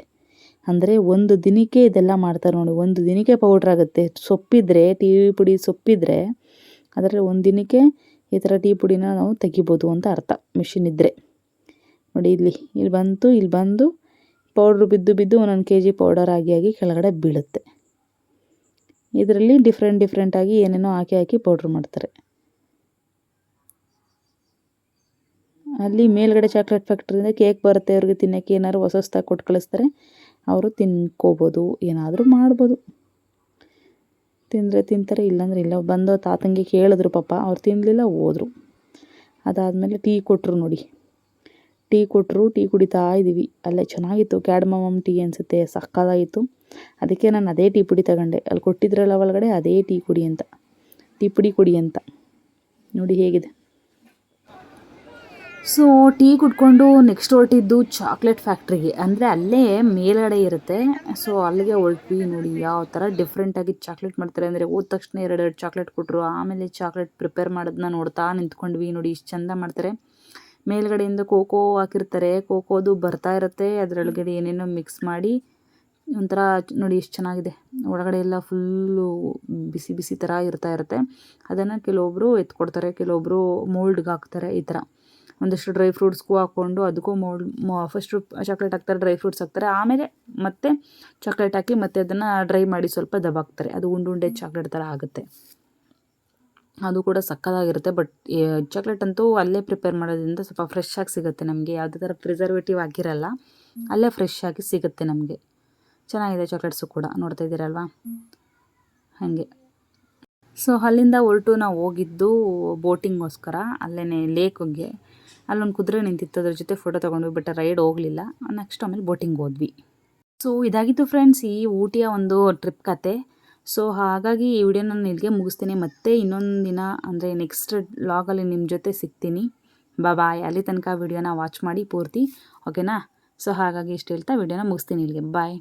ಅಂದರೆ ಒಂದು ದಿನಕ್ಕೆ ಇದೆಲ್ಲ ಮಾಡ್ತಾರೆ ನೋಡಿ. ಒಂದು ದಿನಕ್ಕೆ ಪೌಡ್ರ್ ಆಗುತ್ತೆ. ಸೊಪ್ಪಿದ್ರೆ, ಟೀ ಪುಡಿ ಸೊಪ್ಪಿದ್ರೆ, ಅದರಲ್ಲಿ ಒಂದು ದಿನಕ್ಕೆ ಈ ಥರ ಟೀ ಪುಡಿನ ನಾವು ತೆಗಿಬೋದು ಅಂತ ಅರ್ಥ ಮಿಷಿನ್ ಇದ್ದರೆ ನೋಡಿ ಇಲ್ಲಿ ಇಲ್ಲಿ ಬಂತು, ಇಲ್ಲಿ ಬಂದು ಪೌಡ್ರು ಬಿದ್ದು ಬಿದ್ದು ಒಂದೊಂದು ಕೆ ಜಿ ಪೌಡರ್ ಆಗಿ ಆಗಿ ಕೆಳಗಡೆ ಬೀಳುತ್ತೆ. ಇದರಲ್ಲಿ ಡಿಫ್ರೆಂಟ್ ಡಿಫ್ರೆಂಟಾಗಿ ಏನೇನೋ ಹಾಕಿ ಹಾಕಿ ಪೌಡ್ರ್ ಮಾಡ್ತಾರೆ. ಅಲ್ಲಿ ಮೇಲ್ಗಡೆ ಚಾಕ್ಲೇಟ್ ಫ್ಯಾಕ್ಟ್ರಿಯಿಂದ ಕೇಕ್ ಬರುತ್ತೆ, ಅವ್ರಿಗೆ ತಿನ್ನೋಕ್ಕೆ ಏನಾದ್ರು ಹೊಸ ಹೊಸ್ದಾಗಿ ಕೊಟ್ಟು ಕಳಿಸ್ತಾರೆ, ಅವರು ತಿನ್ಕೋಬೋದು, ಏನಾದರೂ ಮಾಡ್ಬೋದು. ತಿಂದರೆ ತಿಂತಾರೆ, ಇಲ್ಲಾಂದ್ರೆ ಇಲ್ಲ. ಬಂದು ತಾತಂಗೆ ಕೇಳಿದ್ರು ಪಾಪ, ಅವ್ರು ತಿನ್ನಲಿಲ್ಲ ಹೋದರು. ಅದಾದಮೇಲೆ ಟೀ ಕೊಟ್ಟರು ನೋಡಿ. ಟೀ ಕೊಟ್ಟರು ಟೀ ಕುಡಿತಾ ಇದ್ದೀವಿ. ಅಲ್ಲೇ ಚೆನ್ನಾಗಿತ್ತು, ಕ್ಯಾಡ್ಮಮ್ ಟೀ ಅನಿಸುತ್ತೆ ಸಕ್ಕತ್ತಾಗಿತ್ತು ಅದಕ್ಕೆ ನಾನು ಅದೇ ಟೀ ಪುಡಿ ತಗೊಂಡೆ. ಅಲ್ಲಿ ಕೊಟ್ಟಿದ್ರಲ್ಲ ಒಳಗಡೆ, ಅದೇ ಟೀ ಕುಡಿ ಅಂತ. ಟೀ ಪುಡಿ ಕುಡಿ ಅಂತ. ನೋಡಿ ಹೇಗಿದೆ. ಸೊ ಟೀ ಕುಡ್ಕೊಂಡು ನೆಕ್ಸ್ಟ್ ಹೊರಟಿದ್ದು ಚಾಕ್ಲೇಟ್ ಫ್ಯಾಕ್ಟ್ರಿಗೆ ಅಂದರೆ ಅಲ್ಲೇ ಮೇಲ್ಗಡೆ ಇರುತ್ತೆ. ಸೊ ಅಲ್ಲಿಗೆ ಹೊರಟ್ವಿ ನೋಡಿ ಯಾವ ಥರ ಡಿಫ್ರೆಂಟಾಗಿ ಚಾಕ್ಲೇಟ್ ಮಾಡ್ತಾರೆ. ಅಂದರೆ ಹೋದ ತಕ್ಷಣ ಎರಡೆರಡು ಚಾಕ್ಲೇಟ್ ಕೊಟ್ಟರು ಆಮೇಲೆ ಚಾಕ್ಲೇಟ್ ಪ್ರಿಪೇರ್ ಮಾಡೋದನ್ನ ನೋಡ್ತಾ ನಿಂತ್ಕೊಂಡ್ವಿ ನೋಡಿ ಇಷ್ಟು ಚಂದ ಮಾಡ್ತಾರೆ. ಮೇಲ್ಗಡೆಯಿಂದ ಕೋಕೋ ಹಾಕಿರ್ತಾರೆ. ಕೋಕೋದು ಬರ್ತಾ ಇರುತ್ತೆ. ಅದರೊಳಗಡೆ ಏನೇನೋ ಮಿಕ್ಸ್ ಮಾಡಿ ಒಂಥರ ನೋಡಿ ಎಷ್ಟು ಚೆನ್ನಾಗಿದೆ. ಒಳಗಡೆ ಎಲ್ಲ ಫುಲ್ಲು ಬಿಸಿ ಬಿಸಿ ಥರ ಇರ್ತಾ ಇರುತ್ತೆ. ಅದನ್ನು ಕೆಲವೊಬ್ಬರು ಎತ್ಕೊಡ್ತಾರೆ. ಕೆಲವೊಬ್ಬರು ಮೋಲ್ಡ್ಗೆ ಹಾಕ್ತಾರೆ ಈ ಥರ ಒಂದಷ್ಟು ಡ್ರೈ ಫ್ರೂಟ್ಸ್ಗೂ ಹಾಕ್ಕೊಂಡು ಅದಕ್ಕೂ ಮೋಲ್ಡ್ ಫಸ್ಟು ಚಾಕ್ಲೇಟ್ ಹಾಕ್ತಾರೆ, ಡ್ರೈ ಫ್ರೂಟ್ಸ್ ಹಾಕ್ತಾರೆ. ಆಮೇಲೆ ಮತ್ತೆ ಚಾಕ್ಲೇಟ್ ಹಾಕಿ ಮತ್ತೆ ಅದನ್ನು ಡ್ರೈ ಮಾಡಿ ಸ್ವಲ್ಪ ದಬಾಕ್ತಾರೆ. ಅದು ಉಂಡುಂಡೆ ಉಂಡೆ ಚಾಕ್ಲೇಟ್ ಥರ ಆಗುತ್ತೆ. ಅದು ಕೂಡ ಸಕ್ಕದಾಗಿರುತ್ತೆ ಬಟ್ ಚಾಕ್ಲೇಟ್ ಅಂತೂ ಅಲ್ಲೇ ಪ್ರಿಪೇರ್ ಮಾಡೋದ್ರಿಂದ ಸ್ವಲ್ಪ ಫ್ರೆಶ್ ಆಗಿ ಸಿಗುತ್ತೆ ನಮಗೆ. ಯಾವುದೇ ಥರ ಪ್ರಿಸರ್ವೇಟಿವ್ ಆಗಿರಲ್ಲ, ಅಲ್ಲೇ ಫ್ರೆಶ್ ಆಗಿ ಸಿಗುತ್ತೆ ನಮಗೆ. ಚೆನ್ನಾಗಿದೆ ಚಾಕ್ಲೇಟ್ಸು ಕೂಡ. ನೋಡ್ತಾ ಇದ್ದೀರಲ್ವಾ? ಹಾಗೆ. ಸೊ ಅಲ್ಲಿಂದ ಹೊರಟು ನಾವು ಹೋಗಿದ್ದು ಬೋಟಿಂಗೋಸ್ಕರ ಅಲ್ಲೇ ಲೇಕ್ಗೆ ಅಲ್ಲೊಂದು ಕುದುರೆ ನಿಂತಿತ್ತು, ಅದ್ರ ಜೊತೆ ಫೋಟೋ ತೊಗೊಂಡ್ವಿ ಬಟ್ ರೈಡ್ ಹೋಗಲಿಲ್ಲ. ನೆಕ್ಸ್ಟ್ ಆಮೇಲೆ ಬೋಟಿಂಗ್ ಹೋದ್ವಿ. ಸೊ ಇದಾಗಿತ್ತು ಫ್ರೆಂಡ್ಸ್ ಈ ಊಟಿಯ ಒಂದು ಟ್ರಿಪ್ ಕತೆ. ಸೊ ಹಾಗಾಗಿ ಈ ವಿಡಿಯೋ ನಾನು ಇಲ್ಲಿಗೆ ಮುಗಿಸ್ತೀನಿ. ಮತ್ತೆ ಇನ್ನೊಂದು ದಿನ, ಅಂದರೆ ನೆಕ್ಸ್ಟ್ ಲಾಗಲ್ಲಿ ನಿಮ್ಮ ಜೊತೆ ಸಿಗ್ತೀನಿ. ಬಾಯ್ ಅಲ್ಲಿ ತನಕ ವಿಡಿಯೋನ ವಾಚ್ ಮಾಡಿ ಪೂರ್ತಿ. ಓಕೆನಾ ಸೊ ಹಾಗಾಗಿ ಇಷ್ಟು ಹೇಳ್ತಾ ವಿಡಿಯೋನ ಮುಗಿಸ್ತೀನಿ ಇಲ್ಲಿಗೆ. ಬಾಯ್